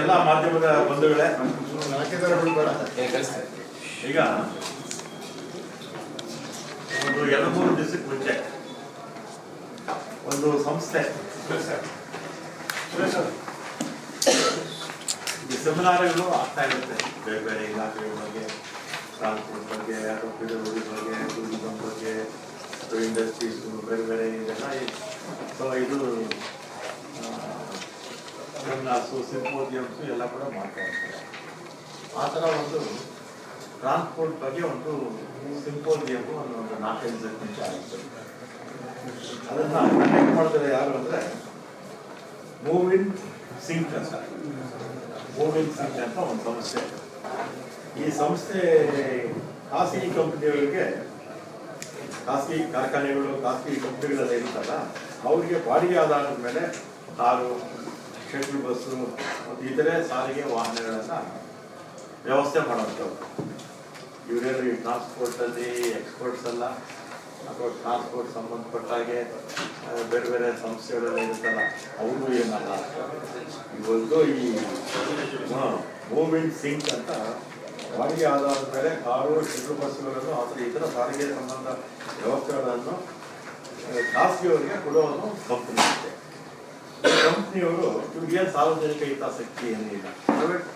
ಎಲ್ಲ ಮಾಧ್ಯಮದ ಬಂಧುಗಳೇ. ಈಗ ಒಂದು ಎರಡು ಮೂರು ದಿವಸಕ್ಕೆ ಮುಂಚೆ ಒಂದು ಸಂಸ್ಥೆ ಈ ಸೆಮಿನಾರ್ಗಳು ಆಗ್ತಾ ಇರುತ್ತೆ. ಬೇರೆ ಬೇರೆ ಇಲಾಖೆಗಳ ಬಗ್ಗೆ ಟ್ರಾನ್ಸ್ಪೋರ್ಟ್ ಬಗ್ಗೆ ಅಥವಾ ಪಿಡಬ್ಲ್ಯೂ ಬಗ್ಗೆ ಟೂರಿಸಂ ಬಗ್ಗೆ ಅಥವಾ ಇಂಡಸ್ಟ್ರೀಸ್ ಬೇರೆ ಬೇರೆ ಇದೆಲ್ಲ ಸೊ ಇದು ಸೆಮಿನಾರ್ಸು ಸಿಂಪೋಸಿಯಮ್ಸು ಎಲ್ಲ ಕೂಡ ಮಾಡ್ತಾ ಇರ್ತಾರೆ ಆ ಥರ ಒಂದು ಟ್ರಾನ್ಸ್ಪೋರ್ಟ್ ಬಗ್ಗೆ ಒಂದು ಸಿಂಪೋಸಿಯಮ್ ಒಂದು ಒಂದು ನಾಲ್ಕೈದು ದಿವಸ ನಿಮಿಷ ಆಯಿತು ಅದನ್ನು ಕಂಡಕ್ಟ್ ಮಾಡಿದ್ರೆ ಯಾರು ಅಂದರೆ ಮೂವಿನ್ ಸಿಂಕ್ ಅಂತ. ಮೂವಿನ್ ಸಿಂಕ್ ಅಂತ ಒಂದು ಸಂಸ್ಥೆ. ಈ ಸಂಸ್ಥೆ ಖಾಸಗಿ ಕಂಪ್ನಿಗಳಿಗೆ, ಖಾಸಗಿ ಕಾರ್ಖಾನೆಗಳು, ಖಾಸಗಿ ಕಂಪ್ನಿಗಳೆಲ್ಲ ಇರ್ತಲ್ಲ ಅವರಿಗೆ ಬಾಡಿಗೆ ಆಧಾರದ ಮೇಲೆ ಕಾರು ಶಟಲ್ ಬಸ್ಸು ಮತ್ತು ಇತರೆ ಸಾರಿಗೆ ವಾಹನಗಳನ್ನು ವ್ಯವಸ್ಥೆ ಮಾಡೋಂಥವ್ರು ಇವರೇನು ಈ ಟ್ರಾನ್ಸ್ಪೋರ್ಟಲ್ಲಿ ಎಕ್ಸ್ಪರ್ಟ್ಸ್ ಅಲ್ಲ ಅಥವಾ ಟ್ರಾನ್ಸ್ಪೋರ್ಟ್ ಸಂಬಂಧಪಟ್ಟಾಗೆ ಬೇರೆ ಬೇರೆ ಸಂಸ್ಥೆಗಳೆಲ್ಲ ಇರುತ್ತಲ್ಲ ಅವರು ಏನಲ್ಲ ಇವತ್ತು ಈ ಮೂಮೆಂಟ್ ಸಿಂಕ್ ಅಂತ ಬಾಡಿಗೆ ಆಧಾರದ ಮೇಲೆ ಕಾರು ಶಟಲ್ ಬಸ್ಸುಗಳನ್ನು ಅಥವಾ ಇತರ ಸಾರಿಗೆ ಸಂಬಂಧ ವ್ಯವಸ್ಥೆಗಳನ್ನು ಆ, ಖಾಸಗಿಯವರಿಗೆ ಕೊಡೋ ಒಂದು ಕಂಪನಿ ಕಂಪ್ನಿಯವರು ಇವ್ರಿಗೆ ಸಾರ್ವಜನಿಕ ಹಿತಾಸಕ್ತಿ ಏನಿಲ್ಲ ಪ್ರೈವೇಟ್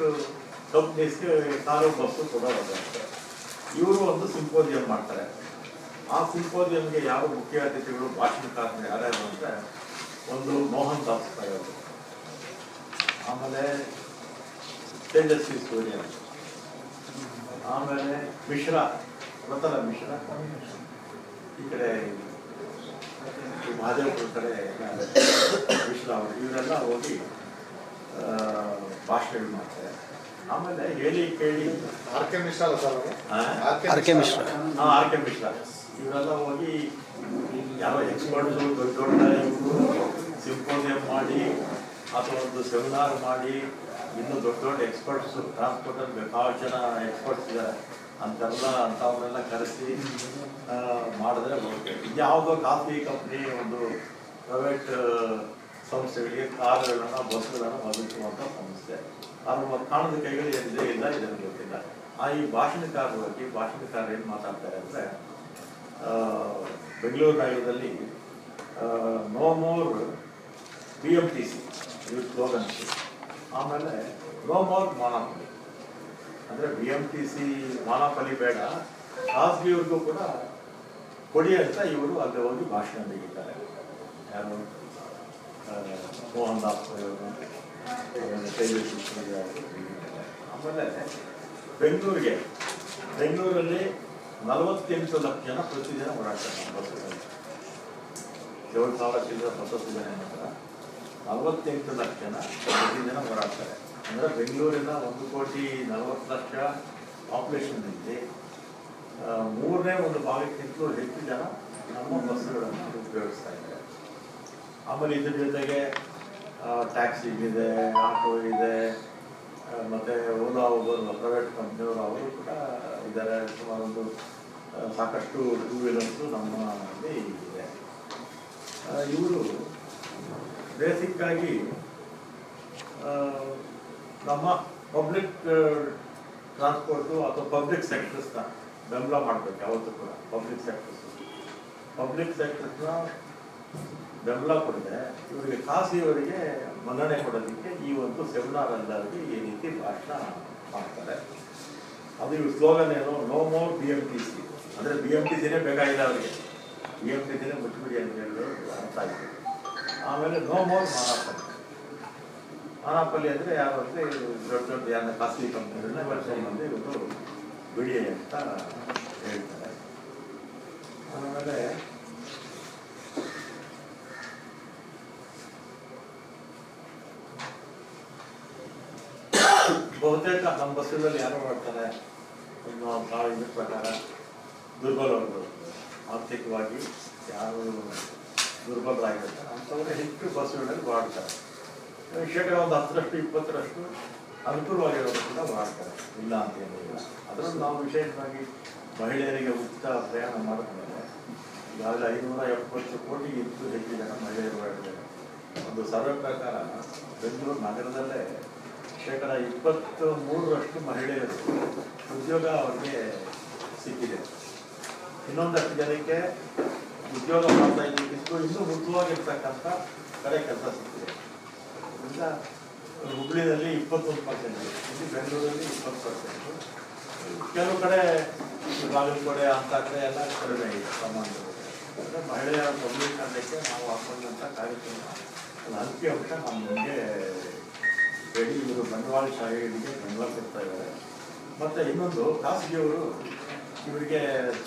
ಕಂಪ್ನೀಸ್ಗೆ ಕಾರು ಬಸ್ಸು ಕೊಡೋದು ಇವರು ಒಂದು ಸಿಂಪೋಸಿಯಂ ಮಾಡ್ತಾರೆ ಆ ಸಿಂಪೋಸಿಯಂಗೆ ಯಾವ ಮುಖ್ಯ ಅತಿಥಿಗಳು ಭಾಷಣಕಾರರು ಯಾರ್ಯಾರು ಅಂದ್ರೆ ಒಂದು ಮೋಹನ್ ದಾಸ್ ಅವರು ಆಮೇಲೆ ತೇಜಸ್ವಿ ಸೂರ್ಯ ಆಮೇಲೆ ಮಿಶ್ರಾ ಗೊತ್ತಲ್ಲ ಮಿಶ್ರಾ ಈ ಕಡೆ ಈ ಮಹಾದೇವಪುರ ಕಡೆ ಮಿಶ್ರಾ ಅವರು ಇವರೆಲ್ಲ ಹೋಗಿ ಆ, ಭಾಷಣಗಳು ಮಾಡ್ತಾರೆ. ಆಮೇಲೆ ಹೇಳಿ ಕೇಳಿ. R K Mishra sir R K Mishra. ಹಾ, ಆರ್ ಕೆ ಮಿಶ್ರಾ. ಇವರೆಲ್ಲ ಹೋಗಿ ಯಾವ ಎಕ್ಸ್ಪರ್ಟ್ಸ್ ದೊಡ್ಡ ದೊಡ್ಡ ಇವರು ಸಿಂಪೋಸಿಯಂ ಮಾಡಿ ಅಥವಾ ಒಂದು ಸೆಮಿನಾರ್ ಮಾಡಿ ಇನ್ನು ದೊಡ್ಡ ದೊಡ್ಡ ಎಕ್ಸ್ಪರ್ಟ್ಸ್ ಟ್ರಾನ್ಸ್ಪೋರ್ಟ್ ಅಲ್ಲಿ ಬೇಕಾದಷ್ಟು ಜನ ಎಕ್ಸ್ಪರ್ಟ್ಸ್ ಇದ್ದಾರೆ. ಅಂತೆಲ್ಲ ಅಂಥವ್ರನ್ನೆಲ್ಲ ಕರೆಸಿ ಮಾಡಿದ್ರೆ ಓಕೆ. ಇದ್ಯಾವುದೋ ಖಾಸಗಿ ಕಂಪ್ನಿ ಒಂದು ಪ್ರೈವೇಟ್ ಸಂಸ್ಥೆಗಳಿಗೆ ಕಾರುಗಳನ್ನು, ಬಸ್ಗಳನ್ನು ಒದಗಿಸುವಂಥ ಸಂಸ್ಥೆ. ಅವ್ರ ಕಾಣದ ಕೈಗಳು ಏನಿದೆ ಇಲ್ಲ ಇದನ್ನು ಗೊತ್ತಿಲ್ಲ. ಆ ಈ ಭಾಷಣಕಾರರ ಬಗ್ಗೆ ಭಾಷಣಕಾರ ಏನು ಮಾತಾಡ್ತಾರೆ ಅಂದರೆ ಬೆಂಗಳೂರು ನಗರದಲ್ಲಿ no more B M T C slogans ಆಮೇಲೆ ನೋ ಮೋರ್ ಮಾನಾಪಲಿ ಅಂದರೆ B M T C monopoly ಬೇಡ ಖಾಸಗಿಯವ್ರಿಗೂ ಕೂಡ ಕೊಡಿ ಅಂತ ಇವರು ಅಲ್ಲಿ ಹೋಗಿ ಭಾಷಣ ನೀಡಿದ್ದಾರೆ ಯಾರು? ಮೋಹನ್ ದಾಸ್ ಅವರು. ಆಮೇಲೆ ಬೆಂಗಳೂರಿಗೆ, ಬೆಂಗಳೂರಲ್ಲಿ ನಲವತ್ತೆಂಟು ಲಕ್ಷ ಜನ ಪ್ರತಿದಿನ ಓಡಾಡ್ತಾರೆ ಬಸ್ಸುಗಳಲ್ಲಿ ಏಳು ಸಾವಿರ ಚಿಲ್ಲರೆ ಬಸ್ಸು ಜನ ನಲವತ್ತೆಂಟು ಲಕ್ಷ ಜನ ಪ್ರತಿದಿನ ಓಡಾಡ್ತಾರೆ ಅಂದರೆ ಬೆಂಗಳೂರಿನ ಒಂದು ಕೋಟಿ ನಲವತ್ತು ಲಕ್ಷ ಪಾಪ್ಯುಲೇಷನ್ ಇದೆ. ಮೂರನೇ ಒಂದು ಭಾಗಕ್ಕಿಂತಲೂ ಹೆಚ್ಚು ಜನ ನಮ್ಮ ಬಸ್ಸುಗಳನ್ನು ಉಪಯೋಗಿಸ್ತಾ ಇದ್ದಾರೆ. ಆಮೇಲೆ ಇದ್ರ ಜೊತೆಗೆ ಟ್ಯಾಕ್ಸಿ ಇದೆ ಆಟೋ ಇದೆ ಮತ್ತು ಓಲಾ ಒಬ್ಬರು ಪ್ರೈವೇಟ್ ಕಂಪ್ನಿಯವರು ಅವರು ಕೂಡ ಇದ್ದಾರೆ. ಸುಮಾರೊಂದು ಸಾಕಷ್ಟು ಟೂ ವೀಲರ್ಸು ನಮ್ಮಲ್ಲಿ ಇದೆ. ಇವರು ಬೇಸಿಕ್ಕಾಗಿ ನಮ್ಮ ಪಬ್ಲಿಕ್ ಟ್ರಾನ್ಸ್ಪೋರ್ಟು ಅಥವಾ ಪಬ್ಲಿಕ್ ಸೆಕ್ಟರ್ಸ್ನ ಬೆಂಬಲ ಮಾಡಬೇಕು ಯಾವತ್ತೂ ಕೂಡ ಪಬ್ಲಿಕ್ ಸೆಕ್ಟರ್ಸ್ ಪಬ್ಲಿಕ್ ಸೆಕ್ಟರ್ಸ್ನ ಬೆಂಬಲ ಕೊಡದೆ ಇವರಿಗೆ ಖಾಸಗಿಯವರಿಗೆ ಮನ್ನಣೆ ಕೊಡೋದಕ್ಕೆ ಈ ಒಂದು ಸೆಮಿನಾರ್ ಅಲ್ಲದೆ ಈ ರೀತಿ ಭಾಷಣ ಮಾಡ್ತಾರೆ. ಅದು ಇವ್ರ ಸ್ಲೋಗನ್ ಏನು? No more B M T C ಅಂದರೆ ಬಿ ಎಂ ಟಿ ಸಿನೇ ಬೇಕಾಗಿಲ್ಲ ಅವರಿಗೆ. ಬಿ ಎಂ ಟಿ ಸಿನೇ ಮುಚ್ಚಿಬಿಡಿ ಅಂತ ಹೇಳಿ ಅಂತ ಆಮೇಲೆ ನೋ ಮೋರ್ ಮಾನಾಪಲಿ ಮಾನಾಪಲಿ ಅಂದರೆ ಯಾರು ಅಂದರೆ ದೊಡ್ಡ ದೊಡ್ಡ ಯಾರು ಖಾಸಗಿ ಕಂಪ್ನಿಗಳನ್ನ ಬರ್ಸ್ಕೊಂಡ್ಬಂದು ಇವರು ಬಿಡಿ ಅಂತ ಹೇಳ್ತಾರೆ. ಆಮೇಲೆ ಬಹುತೇಕ ನಮ್ಮ ಬಸ್ಸುಗಳಲ್ಲಿ ಯಾರು ಮಾಡ್ತಾರೆ ಭಾಳ ಇದ್ರ ಪ್ರಕಾರ ದುರ್ಬಲವರು ಆರ್ಥಿಕವಾಗಿ ಯಾರು ದುರ್ಬಲರಾಗಿರ್ತಾರೆ. ಅಂಥವ್ರು ಹೆಚ್ಚು ಬಸ್ಸುಗಳಲ್ಲಿ ಓಡಾಡ್ತಾರೆ. ಶೇಕಡ ಒಂದು ಹತ್ತರಷ್ಟು, ಇಪ್ಪತ್ತರಷ್ಟು ಅನುಕೂಲವಾಗಿರೋರು ಕೂಡ ಓಡಾಡ್ತಾರೆ ಇಲ್ಲ ಅಂತ ಏನಿಲ್ಲ ಅದರಲ್ಲೂ ನಾವು ವಿಶೇಷವಾಗಿ ಮಹಿಳೆಯರಿಗೆ ಉಚಿತ ಪ್ರಯಾಣ ಮಾಡಿದ್ಮೇಲೆ ಈಗಾಗಲೇ ಐನೂರ ಎಪ್ಪತ್ತು ಕೋಟಿಗಿಂತೂ ಹೆಚ್ಚು ಜನ ಮಹಿಳೆಯರು ಓಡಾಡಿದ್ದಾರೆ ಒಂದು ಸರ್ವೆ ಪ್ರಕಾರ ಬೆಂಗಳೂರು ನಗರದಲ್ಲೇ ಶೇಕಡ ಇಪ್ಪತ್ತು ಮೂರರಷ್ಟು ಮಹಿಳೆಯರು ಉದ್ಯೋಗ ಅವರಿಗೆ ಸಿಕ್ಕಿದೆ. ಇನ್ನೊಂದಷ್ಟು ಜನಕ್ಕೆ ಉದ್ಯೋಗ ಮಾಡ್ತಾ ಇದ್ದಕ್ಕಿಂತ ಇನ್ನೂ ಮೃದುವಾಗಿರ್ತಕ್ಕಂಥ ಕಡೆ ಕೆಲಸ ಸಿಕ್ಕಿದೆ. ಅದರಿಂದ ಹುಬ್ಳಿನಲ್ಲಿ ಇಪ್ಪತ್ತೊಂದು ಪರ್ಸೆಂಟ್ ಇಲ್ಲಿ ಬೆಂಗಳೂರಲ್ಲಿ ಇಪ್ಪತ್ತು ಪರ್ಸೆಂಟು ಕೆಲವು ಕಡೆ ಬಾಗಲಕೋಡೆ ಅಂತ ಕಡೆ ಎಲ್ಲ ಕಡಿಮೆ ಇದೆ ಪ್ರಮಾಣದಲ್ಲಿ. ಅಂದರೆ ಮಹಿಳೆಯರ ಸಬಲೀಕರಣಕ್ಕೆ ನಾವು ಹಾಕೊಂಡಂಥ ಕಾರ್ಯಕ್ರಮ. ಒಂದು ಅಂಕಿ ಅಂಶ ನಮ್ಮ ಮುಂದೆ ಹೇಳಿ, ಇವರು ಬಂಡವಾಳಶಾಹಿಗಳಿಗೆ ಬೆಂಬಲ ಕೊಡ್ತಾ ಇದ್ದಾರೆ. ಮತ್ತು ಇನ್ನೊಂದು, ಖಾಸಗಿಯವರು ಇವರಿಗೆ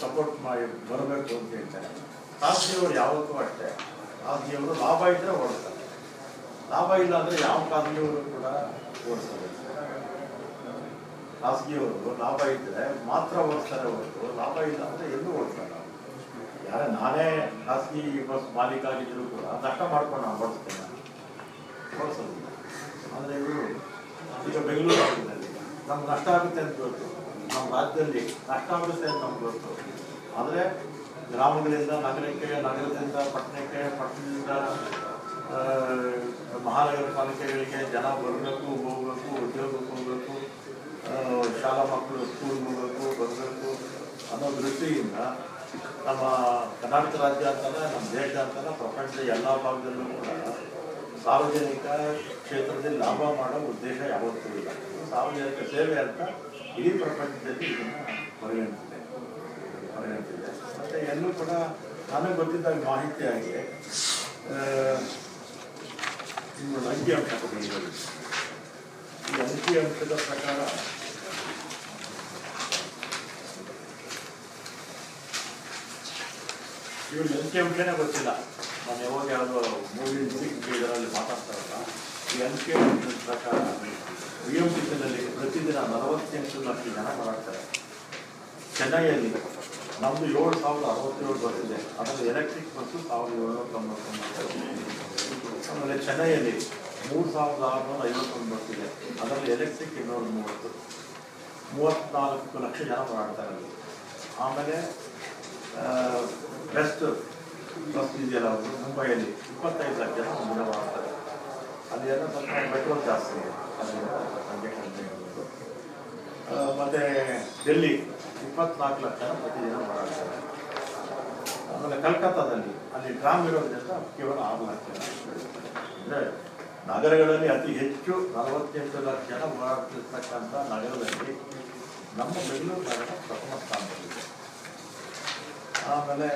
ಸಪೋರ್ಟ್ ಮಾಡಿ, ಬರಬೇಕು ಅಂತ ಹೇಳ್ತಾರೆ. ಖಾಸಗಿಯವರು ಯಾವತ್ತೂ ಅಷ್ಟೇ. ಖಾಸಗಿಯವರು ಲಾಭ ಇದ್ದರೆ ಓಡ್ತಾರೆ. ಲಾಭ ಇಲ್ಲ ಅಂದರೆ ಯಾವ ಖಾಸಗಿಯವರು ಕೂಡ ಓಡಿಸ್ತಾರೆ. ಖಾಸಗಿಯವರು ಲಾಭ ಇದ್ದರೆ ಮಾತ್ರ ಓಡಿಸ್ತಾರೆ ಹೊರತು ಲಾಭ ಇಲ್ಲ ಅಂದರೆ ಎಲ್ಲೂ ಓಡಿಸಲ್ಲ ಯಾರ ನಾನೇ ಖಾಸಗಿ ಬಸ್ ಮಾಲೀಕ ಆಗಿದ್ರು ಕೂಡ ನಷ್ಟ ಮಾಡ್ಕೊಂಡು ನಾನು ಓಡಿಸ್ತೇನೆ. ಓಡಿಸೋದಿಲ್ಲ. ಆದರೆ ಇವರು ಈಗ ಬೆಂಗಳೂರು ರಾಜ್ಯದಲ್ಲಿ ನಮ್ಗೆ ನಷ್ಟ ಆಗುತ್ತೆ ಅಂತ ಗೊತ್ತು. ನಮ್ಮ ರಾಜ್ಯದಲ್ಲಿ ನಷ್ಟ ಆಗುತ್ತೆ ಅಂತ ನಮ್ಗೆ ಗೊತ್ತು. ಆದರೆ ಗ್ರಾಮಗಳಿಂದ ನಗರಕ್ಕೆ, ನಗರದಿಂದ ಪಟ್ಟಣಕ್ಕೆ, ಪಟ್ಟಣದಿಂದ ಮಹಾನಗರ ಪಾಲಿಕೆಗಳಿಗೆ ಜನ ಬರಬೇಕು, ಹೋಗ್ಬೇಕು ಉದ್ಯೋಗಕ್ಕೆ ಹೋಗ್ಬೇಕು ಶಾಲಾ ಮಕ್ಕಳು ಸ್ಕೂಲ್ಗೆ ಹೋಗ್ಬೇಕು ಬರಬೇಕು ಅನ್ನೋ ದೃಷ್ಟಿಯಿಂದ ನಮ್ಮ ಕರ್ನಾಟಕ ರಾಜ್ಯ ಅಂತಲ್ಲ ನಮ್ಮ ದೇಶ ಅಂತಲ್ಲ ಪ್ರಪಂಚದ ಎಲ್ಲ ಭಾಗದಲ್ಲೂ ಕೂಡ ಸಾರ್ವಜನಿಕ ಕ್ಷೇತ್ರದಲ್ಲಿ ಲಾಭ ಮಾಡೋ ಉದ್ದೇಶ ಯಾವತ್ತೂ ಇಲ್ಲ. ಸಾರ್ವಜನಿಕ ಸೇವೆ ಅಂತ ಇಡೀ ಪ್ರಪಂಚದಲ್ಲಿ ಇದನ್ನು ಪರಿಗಣಿಸಿದೆ ಪರಿಗಣಿಸಿದೆ ಮತ್ತು ಎಲ್ಲೂ ಕೂಡ ನನಗೆ ಗೊತ್ತಿದ್ದಾಗ ಮಾಹಿತಿಯಾಗಿ ಆ, ಇನ್ನೊಂದು ಅಂಕಿ ಅಂಶ ಈ ಅಂಕಿ ಅಂಶದ ಪ್ರಕಾರ ಇವ್ರಿಗೆ ಅಂಕಿ ಅಂಶನೇ ಗೊತ್ತಿಲ್ಲ ನಾನು ಯಾವಾಗ ಯಾವುದೋ ಮೂವಿ ಇದರಲ್ಲಿ ಮಾತಾಡ್ತಾರಲ್ಲ ಈ ಅಂಕಿ ಅಂಶದ ಪ್ರಕಾರ ಬಿ ಪ್ರತಿದಿನ ನಲವತ್ತೆಂಟು ಲಕ್ಷ ಜನ ಓಡಾಡ್ತಾರೆ ಚೆನ್ನೈಯಲ್ಲಿ ನಮ್ಮದು ಏಳು ಸಾವಿರದ ಅರವತ್ತೇಳು ಬಸ್ ಇದೆ ಅದರಲ್ಲಿ ಎಲೆಕ್ಟ್ರಿಕ್ ಬಸ್ಸು ಸಾವಿರದ ಏಳ್ನೂರ ತೊಂಬತ್ತೊಂಬತ್ತು ಆಮೇಲೆ ಚೆನ್ನೈಯಲ್ಲಿ ಮೂರು ಸಾವಿರದ ಆರುನೂರ ಐವತ್ತೊಂದು ಬಸ್ ಇದೆ ಅದರಲ್ಲಿ ಎಲೆಕ್ಟ್ರಿಕ್ ಇನ್ನೂರ ಮೂವತ್ತು ಮೂವತ್ತ್ನಾಲ್ಕು ಲಕ್ಷ ಜನ ಓಡಾಡ್ತಾರೆ ಅಲ್ಲಿ ಆಮೇಲೆ ಬೆಸ್ಟ್ ಬಸ್ ಇದೆಯಲ್ಲ ಅವರು ಮುಂಬೈಯಲ್ಲಿ ಇಪ್ಪತ್ತೈದು ಲಕ್ಷ ಜನ ಮುಂದೆ ಓಡಾಡ್ತಾರೆ ಅಲ್ಲಿ ಎಲ್ಲ ಸ್ವಲ್ಪ ಪೆಟ್ರೋಲ್ ಜಾಸ್ತಿ ಇದೆ. ಆ, ಮತ್ತೆ ಡೆಲ್ಲಿ ಇಪ್ಪತ್ನಾಲ್ಕು ಲಕ್ಷ ಜನ ಪ್ರತಿದಿನ ಓಡಾಡ್ತಾರೆ ಆಮೇಲೆ ಕಲ್ಕತ್ತಾದಲ್ಲಿ, ಅಲ್ಲಿ ಟ್ರಾಮ್ ಇರೋದ್ರಿಂದ ಕೇವಲ ಆರು ಲಕ್ಷ ಜನ. ಅಂದರೆ ನಗರಗಳಲ್ಲಿ ಅತಿ ಹೆಚ್ಚು ನಲವತ್ತೆಂಟು ಲಕ್ಷ ಜನ ಓಡಾಡ್ತಿರ್ತಕ್ಕಂಥ ನಗರದಲ್ಲಿ ನಮ್ಮ ಬೆಂಗಳೂರು ನಗರ ಪ್ರಥಮ ಸ್ಥಾನದಲ್ಲಿದೆ. ಆಮೇಲೆ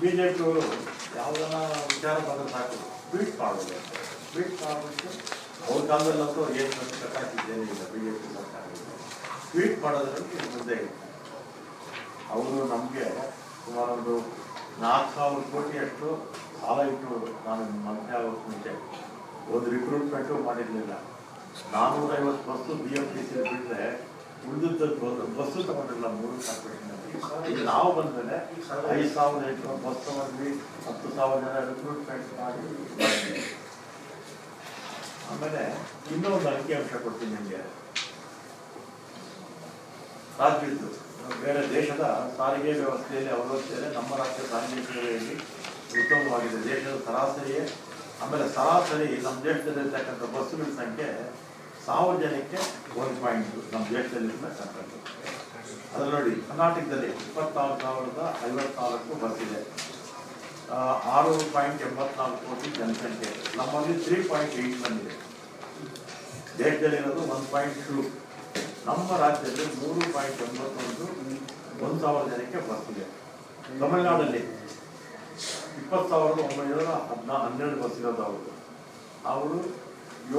ಬಿ ಜೆ ಪಿಯವರು ಯಾವುದನ್ನ ವಿಚಾರ ಬಂದ್ರೆ ಸಾಕು ಟ್ವೀಟ್ ಮಾಡೋದು ಟ್ವೀಟ್ ಮಾಡೋದಕ್ಕೆ ಅವ್ರ ಕಾಲದಲ್ಲಂತೂ ಏನು ಕಟ್ಟಾಕಿದ್ದೇನೆ ಇಲ್ಲ ಬಿ ಜೆ ಪಿ ಸರ್ಕಾರ ಟ್ವೀಟ್ ಮಾಡೋದ್ರಲ್ಲಿ ಮುಂದೆ. ಅವರು ನಮಗೆ ಸುಮಾರೊಂದು ನಾಲ್ಕು ಸಾವಿರ ಕೋಟಿಯಷ್ಟು ಸಾಲ ಇಟ್ಟು ನಾನು ಮಂತ್ರಿ ಆಗೋಕ್ಕೆ ಮುಂಚೆ ಒಂದು ರಿಕ್ರೂಟ್ಮೆಂಟು ಮಾಡಿರಲಿಲ್ಲ. ನಾನ್ನೂರೈವತ್ತು bus B F T C ಬಿಟ್ಟರೆ ಉಳಿದಿದ್ದು ಬಸ್ಸು ತಗೊಂಡಿಲ್ಲ ಮೂರು ಕಾರ್ಪೊರೇಷನಲ್ಲಿ. ಈಗ ನಾವು ಬಂದಮೇಲೆ ಐದು ಸಾವಿರದ ಎಂಟುನೂರು ಬಸ್ ತಗೊಂಡ್ವಿ, ಹತ್ತು ಸಾವಿರ ಜನ ರಿಕ್ರೂಟ್ಮೆಂಟ್ ಮಾಡಿ. ಆಮೇಲೆ ಇನ್ನೊಂದು ಅಂಕಿ ಅಂಶ ಕೊಡ್ತೀನಿ ನಿಮಗೆ. ರಾಜ್ಯದ್ದು. ಬೇರೆ ದೇಶದ ಸಾರಿಗೆ ವ್ಯವಸ್ಥೆಯಲ್ಲಿ ಅವಲೋಕಿಸಿದರೆ ನಮ್ಮ ರಾಜ್ಯ ಸಾರಿಗೆ ಸೇವೆಯಲ್ಲಿ ಉತ್ತಮವಾಗಿದೆ. ದೇಶದ ಸರಾಸರಿಯೇ, ಆಮೇಲೆ ಸರಾಸರಿ ನಮ್ಮ ದೇಶದಲ್ಲಿರ್ತಕ್ಕಂಥ ಬಸ್ಸುಗಳ ಸಂಖ್ಯೆ ಸಾವಿರ ಜನಕ್ಕೆ ಒಂದು ಪಾಯಿಂಟ್ ನಮ್ಮ ದೇಶದಲ್ಲಿರ್ತಕ್ಕಂಥದ್ದು ಅದರ ನೋಡಿ, ಕರ್ನಾಟಕದಲ್ಲಿ ಇಪ್ಪತ್ತಾರು ಸಾವಿರದ ಐವತ್ನಾಲ್ಕು ಬಸ್ ಇದೆ. ಆರು ಪಾಯಿಂಟ್ ಎಂಬತ್ನಾಲ್ಕು ಕೋಟಿ ಜನಸಂಖ್ಯೆ. ನಮ್ಮಲ್ಲಿ ತ್ರೀ ಪಾಯಿಂಟ್ ಏಯ್ಟ್ ಬಂದಿದೆ ದೇಶದಲ್ಲಿರೋದು ಒನ್ ಪಾಯಿಂಟ್ ಟೂ ನಮ್ಮ ರಾಜ್ಯದಲ್ಲಿ ಮೂರು ಪಾಯಿಂಟ್ ಎಂಬತ್ತೊಂದು ಒಂದು ಸಾವಿರ ಜನಕ್ಕೆ ಬಸ್ ಇದೆ ತಮಿಳುನಾಡಲ್ಲಿ ಇಪ್ಪತ್ತು ಸಾವಿರದ ಒಂಬೈನೂರ ಹದಿನಾ, ಹನ್ನೆರಡು ಬಸ್ ಇರೋದು ಅವರು. ಅವರು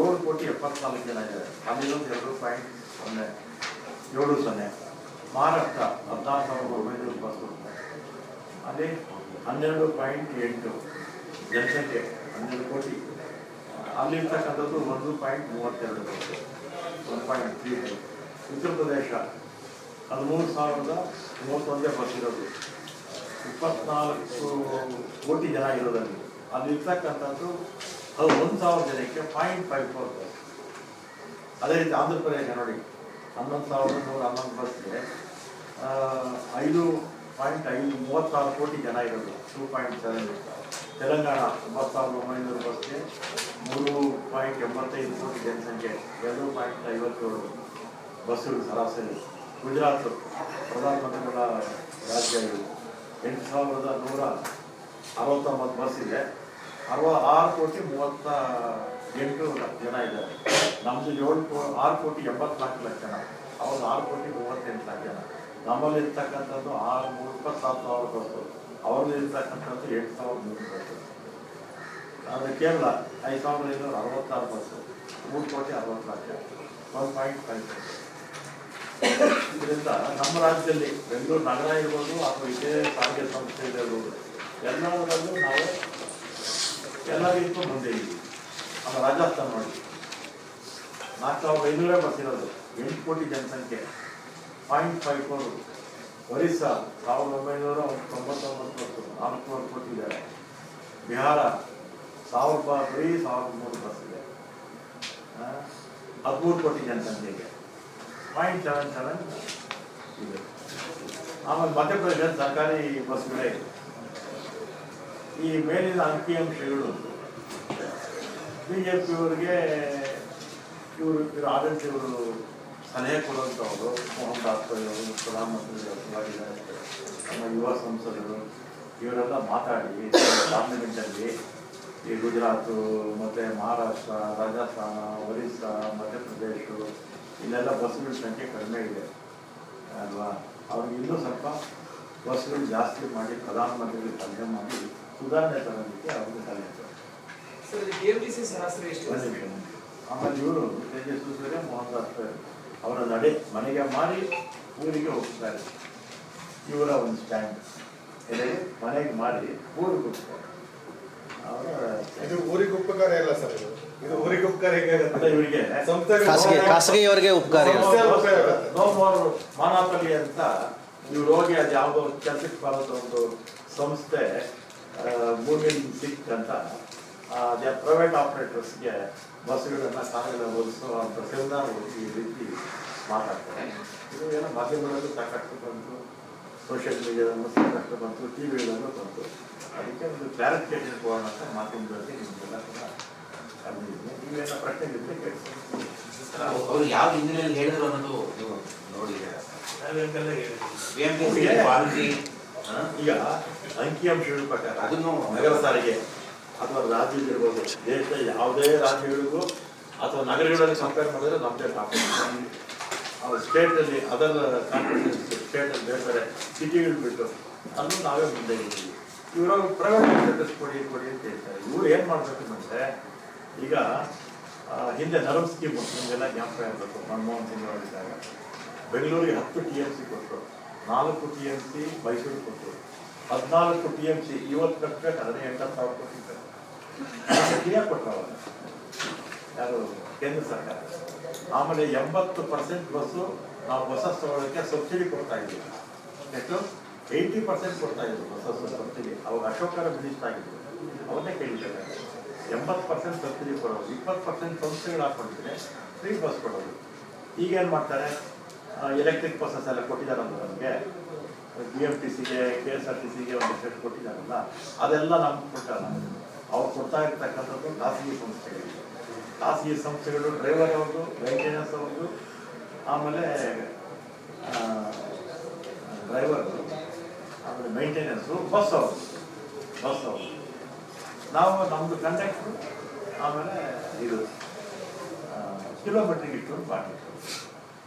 ಏಳು ಕೋಟಿ ಎಪ್ಪತ್ನಾಲ್ಕು ಜನ ಇದ್ದಾರೆ. ಹನ್ನೆರಡು ಎರಡು ಪಾಯಿಂಟ್ ಸೊನ್ನೆ, ಏಳು ಸೊನ್ನೆ. ಮಹಾರಾಷ್ಟ್ರ ಹದಿನಾರು ಸಾವಿರದ ಒಂಬೈನೂರು ಬಸ್ ಅಲ್ಲಿ ಹನ್ನೆರಡು ಪಾಯಿಂಟ್ ಎಂಟು ಜನಸಂಖ್ಯೆ, ಹನ್ನೆರಡು ಕೋಟಿ. ಅಲ್ಲಿರ್ತಕ್ಕಂಥದ್ದು ಒಂದು ಪಾಯಿಂಟ್ ಮೂವತ್ತೆರಡು one point three Uttar Pradesh ಹದಿಮೂರು ಸಾವಿರದ ಮೂವತ್ತೊಂದೇ ಬಸ್ ಇರೋದು ಇಪ್ಪತ್ನಾಲ್ಕು ಕೋಟಿ ಜನ ಇರೋದಲ್ಲಿ ಅಲ್ಲಿ. ಇರ್ತಕ್ಕಂಥದ್ದು ಅದು ಒಂದು ಸಾವಿರ ಜನಕ್ಕೆ ಪಾಯಿಂಟ್ ಫೈವ್ ಫೋರ್ ಅದೇ ರೀತಿ ಆಂಧ್ರ ಪ್ರದೇಶ ನೋಡಿ, ಹನ್ನೊಂದು ಸಾವಿರದ ನೂರ ಹನ್ನೊಂದು ಬಸ್ಗೆ ಐದು ಪಾಯಿಂಟ್ ಐದು ಮೂವತ್ತಾರು ಕೋಟಿ ಜನ ಇರೋದು ಟೂ ಪಾಯಿಂಟ್ ಸೆವೆನ್ ತೆಲಂಗಾಣ ಒಂಬತ್ತು ಸಾವಿರದ ಒಂಬೈನೂರು ಬಸ್ಗೆ ಮೂರು ಪಾಯಿಂಟ್ ಎಂಬತ್ತೈದು ಕೋಟಿ ಜನಸಂಖ್ಯೆ, ಎರಡು ಪಾಯಿಂಟ್ ಐವತ್ತೇಳು. ಬಸ್ಸುಗಳು ಸರಾಸರಿ, ಗುಜರಾತ್ ಪ್ರಧಾನಮಂತ್ರಿಗಳ ರಾಜ್ಯ ಇದು. ಎಂಟು ಸಾವಿರದ ನೂರ ಅರವತ್ತೊಂಬತ್ತು ಬಸ್ ಇದೆ. ಅರವ ಆರು ಕೋಟಿ ಮೂವತ್ತ ಎಂಟು ಜನ ಇದ್ದಾರೆ. ನಮ್ಮದು ಏಳು ಆರು ಕೋಟಿ ಎಂಬತ್ನಾಲ್ಕು ಲಕ್ಷ ಜನ. ಅವರು ಆರು ಕೋಟಿ ಮೂವತ್ತೆಂಟು ಲಕ್ಷ ಜನ. ನಮ್ಮಲ್ಲಿ ಇರ್ತಕ್ಕಂಥದ್ದು ಆರು ಮೂರು ಇಪ್ಪತ್ತಾರು ಸಾವಿರ ಬಸ್ಸು. ಅವ್ರಲ್ಲಿ ಇರ್ತಕ್ಕಂಥದ್ದು ಎಂಟು ಸಾವಿರದ ನೂರು ಬಸ್ಸು. ಆದರೆ ಕೇವಲ ಐದು ಸಾವಿರದ ಐನೂರ ಅರವತ್ತಾರು ಬಸ್ಸು. ಮೂರು ಕೋಟಿ ಅರವತ್ತು ಲಕ್ಷ. ಒನ್ ಪಾಯಿಂಟ್ ಫೈವ್ ಇದರಿಂದ ನಮ್ಮ ರಾಜ್ಯದಲ್ಲಿ ಬೆಂಗಳೂರು ನಗರ ಇರ್ಬೋದು ಅಥವಾ ಇದೇ ಸಾರಿಗೆ ಸಂಸ್ಥೆ ಇರ್ಬೋದು ಎಲ್ಲದರಲ್ಲೂ ನಾವು ಎಲ್ಲರಿಗೂ ಮುಂದೆ ಇದ್ದೀವಿ. ನಮ್ಮ ರಾಜಸ್ಥಾನ ನೋಡಿ. ನಾಲ್ಕು ಸಾವಿರದ ಐನೂರೇ ಬರ್ತಿರೋದು. ಎಂಟು ಕೋಟಿ ಜನಸಂಖ್ಯೆ. ಪಾಯಿಂಟ್ ಫೈವ್ ಫೋರ್ ಒರಿಸ್ಸಾ, ಸಾವಿರದ ಒಂಬೈನೂರ ತೊಂಬತ್ತೊಂಬತ್ತು ನಾಲ್ಕುನೂರು ಕೋಟಿ ಇದ್ದಾರೆ. ಬಿಹಾರ ಸಾವಿರ ಬರೀ ಸಾವಿರದ ಮೂರು ಬಸ್ ಇದೆ. ಹದಿಮೂರು ಕೋಟಿ ಜನಸಂಖ್ಯೆಗೆ. ಪಾಯಿಂಟ್ ಸೆವೆನ್ ಸೆವೆನ್ ಇದೆ ಆಮೇಲೆ ಮಧ್ಯಪ್ರದೇಶ ಸರ್ಕಾರಿ ಬಸ್ಗಳೇ ಇದೆ ಈ ಮೇಲಿನ ಅಂಕಿಅಂಶಗಳು ಬಿ ಜೆ ಪಿಯವರಿಗೆ ಇವರು ಇವರು ಆಡಳಿತ ಇವರು ಸಲಹೆ ಕೊಡುವಂಥವರು ಮೋಹನ್ ದಾಸ್ ಅವರು ಪ್ರಧಾನಮಂತ್ರಿಗಳಿದ್ದಾರೆ ನಮ್ಮ ಯುವ ಸಂಸದರು, ಇವರೆಲ್ಲ ಮಾತಾಡಿ, ಪಾರ್ಲಿಮೆಂಟಲ್ಲಿ ಈ ಗುಜರಾತು, ಮತ್ತು ಮಹಾರಾಷ್ಟ್ರ, ರಾಜಸ್ಥಾನ, ಒರಿಸ್ಸಾ, ಮಧ್ಯಪ್ರದೇಶ ಇಲ್ಲೆಲ್ಲ ಬಸ್ಗಳ ಸಂಖ್ಯೆ ಕಡಿಮೆ ಇದೆ ಅಲ್ವಾ? ಅವ್ರಿಗೆ ಇನ್ನೂ ಸ್ವಲ್ಪ ಬಸ್ಗಳು ಜಾಸ್ತಿ ಮಾಡಿ ಪ್ರಧಾನಮಂತ್ರಿಗಳಿಗೆ ಸಲಹೆ ಮಾಡಿ ಸುಧಾರಣೆ ತರೋದಕ್ಕೆ ಅವ್ರಿಗೆ ಸಲಹೆ. ಆಮೇಲೆ ಇವರು ತೇಜಸ್ವಿ ಸೂರ್ಯ ಮೋಹನ್ ದಾಸ್ ಅವರು ಅವರ ನಡೆ ಮನೆಗೆ ಮಾಡಿ ಊರಿಗೆ ಹೋಗ್ತಾರೆ ಇವರ ಒಂದು ಸ್ಟ್ಯಾಂಡ್ ಎಲ್ಲಿ ಮನೆಗೆ ಮಾಡಿ ಊರಿಗೆ ಹೋಗ್ತಾರೆ ಅವರ ಇದು ಊರಿಗೆ ಉಪಕಾರ ಇಲ್ಲ ಸರ್ ಇದು. ಇದು ಊರಿಗೆ ಉಪಕಾರ ಹೇಗಾಗುತ್ತೆ ಇವರಿಗೆ. ಖಾಸಗಿ ಖಾಸಗಿಯವರಿಗೆ ಉಪಕಾರ ಇಲ್ಲ. ಸಂಸ್ಥೆ ನೋ ಮೋರ್ ಮಾನಾಪಲಿ ಅಂತ ಇವ್ರು ಹೋಗಿ ಅದು ಯಾವುದೋ ಕೆಲಸಕ್ಕೆ ಬರೋದು ಒಂದು ಸಂಸ್ಥೆ ಮೂವಿನ್ ಸಿಕ್ ಅಂತ ಅದೇ ಪ್ರೈವೇಟ್ ಆಪರೇಟರ್ಸ್ಗೆ ಬಸ್ಗಳನ್ನ ಕಾರುಗಳನ್ನ ಓದಿಸೋ ಅಂತ ಸೆಮಿನಾರ್ ಈ ರೀತಿ ಮಾತಾಡ್ತಾರೆ. ಇದು ಏನೋ ಮಾಧ್ಯಮಗಳಲ್ಲೂ ಸಾಕಷ್ಟು ಬಂತು ಸೋಷಿಯಲ್ ಮೀಡಿಯಾದಲ್ಲೂ ಸಾಕಷ್ಟು ಬಂತು ಟಿ ವಿಗಳಲ್ಲೂ ಬಂತು. ಅದಕ್ಕೆ ಒಂದು ಕ್ಲಾರಿಫಿಕೇಶನ್ ಕೊಡೋಣ ಅಂತ ಮಾಧ್ಯಮಗಳಲ್ಲಿ ನಿಮಗೆಲ್ಲ ಕೂಡ ಅವ್ರು ಯಾವ ಹಿನ್ನೆಲೆಯಲ್ಲಿ ಹೇಳಿದ್ರು ಅನ್ನೋದು ನೀವು ನೋಡಿದ್ದೀರಾ. ಕ್ವಾಲಿಟಿ ಈಗ ಅಂಕಿಅಂಶಗಳ ಪ್ರಕಾರ ಅದನ್ನು ನಗರ ಸಾರಿಗೆ ಅಥವಾ ರಾಜ್ಯದಲ್ಲಿರ್ಬೋದು ದೇಶದ ಯಾವುದೇ ರಾಜ್ಯಗಳಿಗೂ ಅಥವಾ ನಗರಗಳಲ್ಲಿ ಕಂಪೇರ್ ಮಾಡಿದ್ರೆ ನಮ್ಮದೇ ಟಾಪ್ ಸ್ಟೇಟಲ್ಲಿ ಅದರ ಕಾನ್ಫಿಡೆನ್ಸ್ ಸ್ಟೇಟಲ್ಲಿ ಬೇರೆ ಬೇರೆ ಸಿಟಿಗಳು ಬಿಟ್ಟು ಅದನ್ನು ನಾವೇ ಮುಂದೆ ಇದ್ದೀವಿ. ಇವರು ಪ್ರೈವೇಟ್ ಕೊಡಿ ಕೊಡಿ ಅಂತ ಹೇಳ್ತಾರೆ. ಇವ್ರು ಏನು ಮಾಡಬೇಕು ಅಂದರೆ ಈಗ ಹಿಂದೆ ನರಮ್ ಸ್ಕೀಮ್ ನಿಮಗೆಲ್ಲ ಜ್ಞಾಪಕ ಇರಬೇಕು ಮನಮೋಹನ್ ಸಿಂಗ್ ಅವರಿದ್ದಾಗ ಬೆಂಗಳೂರಿಗೆ ಹತ್ತು ಟಿ ಎಂ ಸಿ ಕೊಟ್ಟರು ನಾಲ್ಕು ಟಿ ಎಂ ಸಿ ಮೈಸೂರು ಕೊಟ್ಟರು ಹದಿನಾಲ್ಕು ಟಿ ಎಂ ಸಿ ಇವತ್ತು ಕಟ್ಟಬೇಕಾದ್ರೆ ಎಂಟತ್ತು ಸಾವಿರ ಕೋಟಿ ಕ್ಲಿಯರ್ ಕೊಟ್ಟರು ಅವಾಗ ಯಾರು? ಕೇಂದ್ರ ಸರ್ಕಾರ. ಆಮೇಲೆ ಎಂಬತ್ತು ಪರ್ಸೆಂಟ್ ಬಸ್ಸು ನಾವು ಬಸ್ಸಸ್ ತಗೊಳ್ಳೋಕ್ಕೆ ಸಬ್ಸಿಡಿ ಕೊಡ್ತಾ ಇದ್ದೀವಿ. ಎಷ್ಟು ಏಯ್ಟಿ ಪರ್ಸೆಂಟ್ ಕೊಡ್ತಾ ಇದ್ರು ಬಸ್ಸಸ್ ಸಬ್ಸಿಡಿ. ಅವಾಗ ಅಶೋಕರ ಮಿನಿಸ್ಟರ್ ಆಗಿದ್ರು. ಅವನ್ನೇ ಕೇಳಿದ್ದಾರೆ. ಎಂಬತ್ತು ಪರ್ಸೆಂಟ್ ಸಬ್ಸಿಡಿ ಕೊಡೋದು, ಇಪ್ಪತ್ತು ಪರ್ಸೆಂಟ್ ಸಂಸ್ಥೆಗಳು ಹಾಕೊಂಡಿದ್ರೆ ಫ್ರೀ ಬಸ್ ಕೊಡೋದು. ಈಗೇನು ಮಾಡ್ತಾರೆ? ಎಲೆಕ್ಟ್ರಿಕ್ ಬಸ್ಸಸ್ ಎಲ್ಲ ಕೊಟ್ಟಿದ್ದಾರಲ್ಲ ನಮಗೆ. ಬಿ ಎಂ ಟಿ ಸಿಗೆ ಕೆ ಎಸ್ ಆರ್ ಟಿ ಸಿಗೆ ಒಂದು ಸೆಟ್ ಕೊಟ್ಟಿದ್ದಾರಲ್ಲ, ಅದೆಲ್ಲ ನಮ್ಗೆ ಕೊಟ್ಟಲ್ಲ ಅವ್ರು ಕೊಡ್ತಾ ಇರ್ತಕ್ಕಂಥದ್ದು ಖಾಸಗಿ ಸಂಸ್ಥೆಗಳಿಗೆ ಖಾಸಗಿ ಸಂಸ್ಥೆಗಳು ಡ್ರೈವರ್ ಅವ್ರದ್ದು ಮೇಂಟೆನೆನ್ಸ್ ಅವ್ರದ್ದು, ಆಮೇಲೆ ಡ್ರೈವರ್ ಆಮೇಲೆ ಮೈಂಟೆನೆನ್ಸು ಬಸ್ ಅವ್ರದ್ದು. ಬಸ್ ಅವರು ನಾವು ನಮ್ಮದು ಕಂಡಕ್ಟ್ರು ಆಮೇಲೆ ಇದು ಕಿಲೋಮೀಟ್ರಿಗೆ ಇಟ್ಟು ಬಾಡಿಗೆ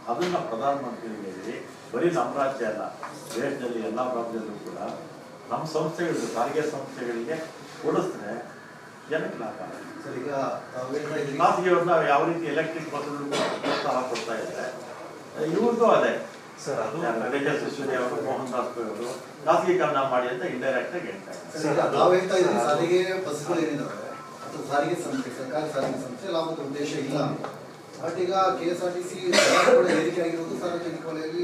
ಅದನ್ನು ಪ್ರಧಾನಮಂತ್ರಿಗೆ ಹೇಳಿ ಬರೀ ನಮ್ಮ ರಾಜ್ಯ ಅಲ್ಲ ದೇಶದಲ್ಲಿ ಎಲ್ಲ ರಾಜ್ಯದಲ್ಲೂ ಕೂಡ ನಮ್ಮ ಸಂಸ್ಥೆಗಳಿಗೆ ಸಾರಿಗೆ ಸಂಸ್ಥೆಗಳಿಗೆ ಕೊಡಿಸಿದ್ರೆ ಜನಕ್ಕೆ ಲಾಭ ಸರ್ ಈಗ ಖಾಸಗಿಯವ್ರನ್ನ ಯಾವ ರೀತಿ ಎಲೆಕ್ಟ್ರಿಕ್ ಬಸ್ಗಳು ಪ್ರೋತ್ಸಾಹ ಕೊಡ್ತಾ ಇದ್ದಾರೆ ಇವ್ರದ್ದು ಅದೇ. ಸರ್ ಅದು ರೇಖಾ ಅವರು ಮೋಹನ್ ದಾಸ್ ಅವರು ಖಾಸಗೀಕರಣ ಮಾಡಿ ಅಂತ ಇಂಡೈರೆಕ್ಟ್ ಆಗಿ ಹೇಳ್ತಾ ಇದ್ದಾರೆ. ಸರ್ ನಾವು ಹೇಳ್ತಾ ಇದ್ರಿ ಸಾರಿಗೆ ಬಸ್ಗಳು ಏನಿದಾವೆ ಅಥವಾ ಸಾರಿಗೆ ಸಂಸ್ಥೆ ಸರ್ಕಾರಿ ಸಾರಿಗೆ ಸಂಸ್ಥೆ ಲಾಭದ ಉದ್ದೇಶ ಇಲ್ಲ. ಬಟ್ ಈಗ K S R T C ಕೂಡ ಏರಿಕೆ ಆಗಿರೋದು ಸಾರ್ವಜನಿಕ ವಲಯದಲ್ಲಿ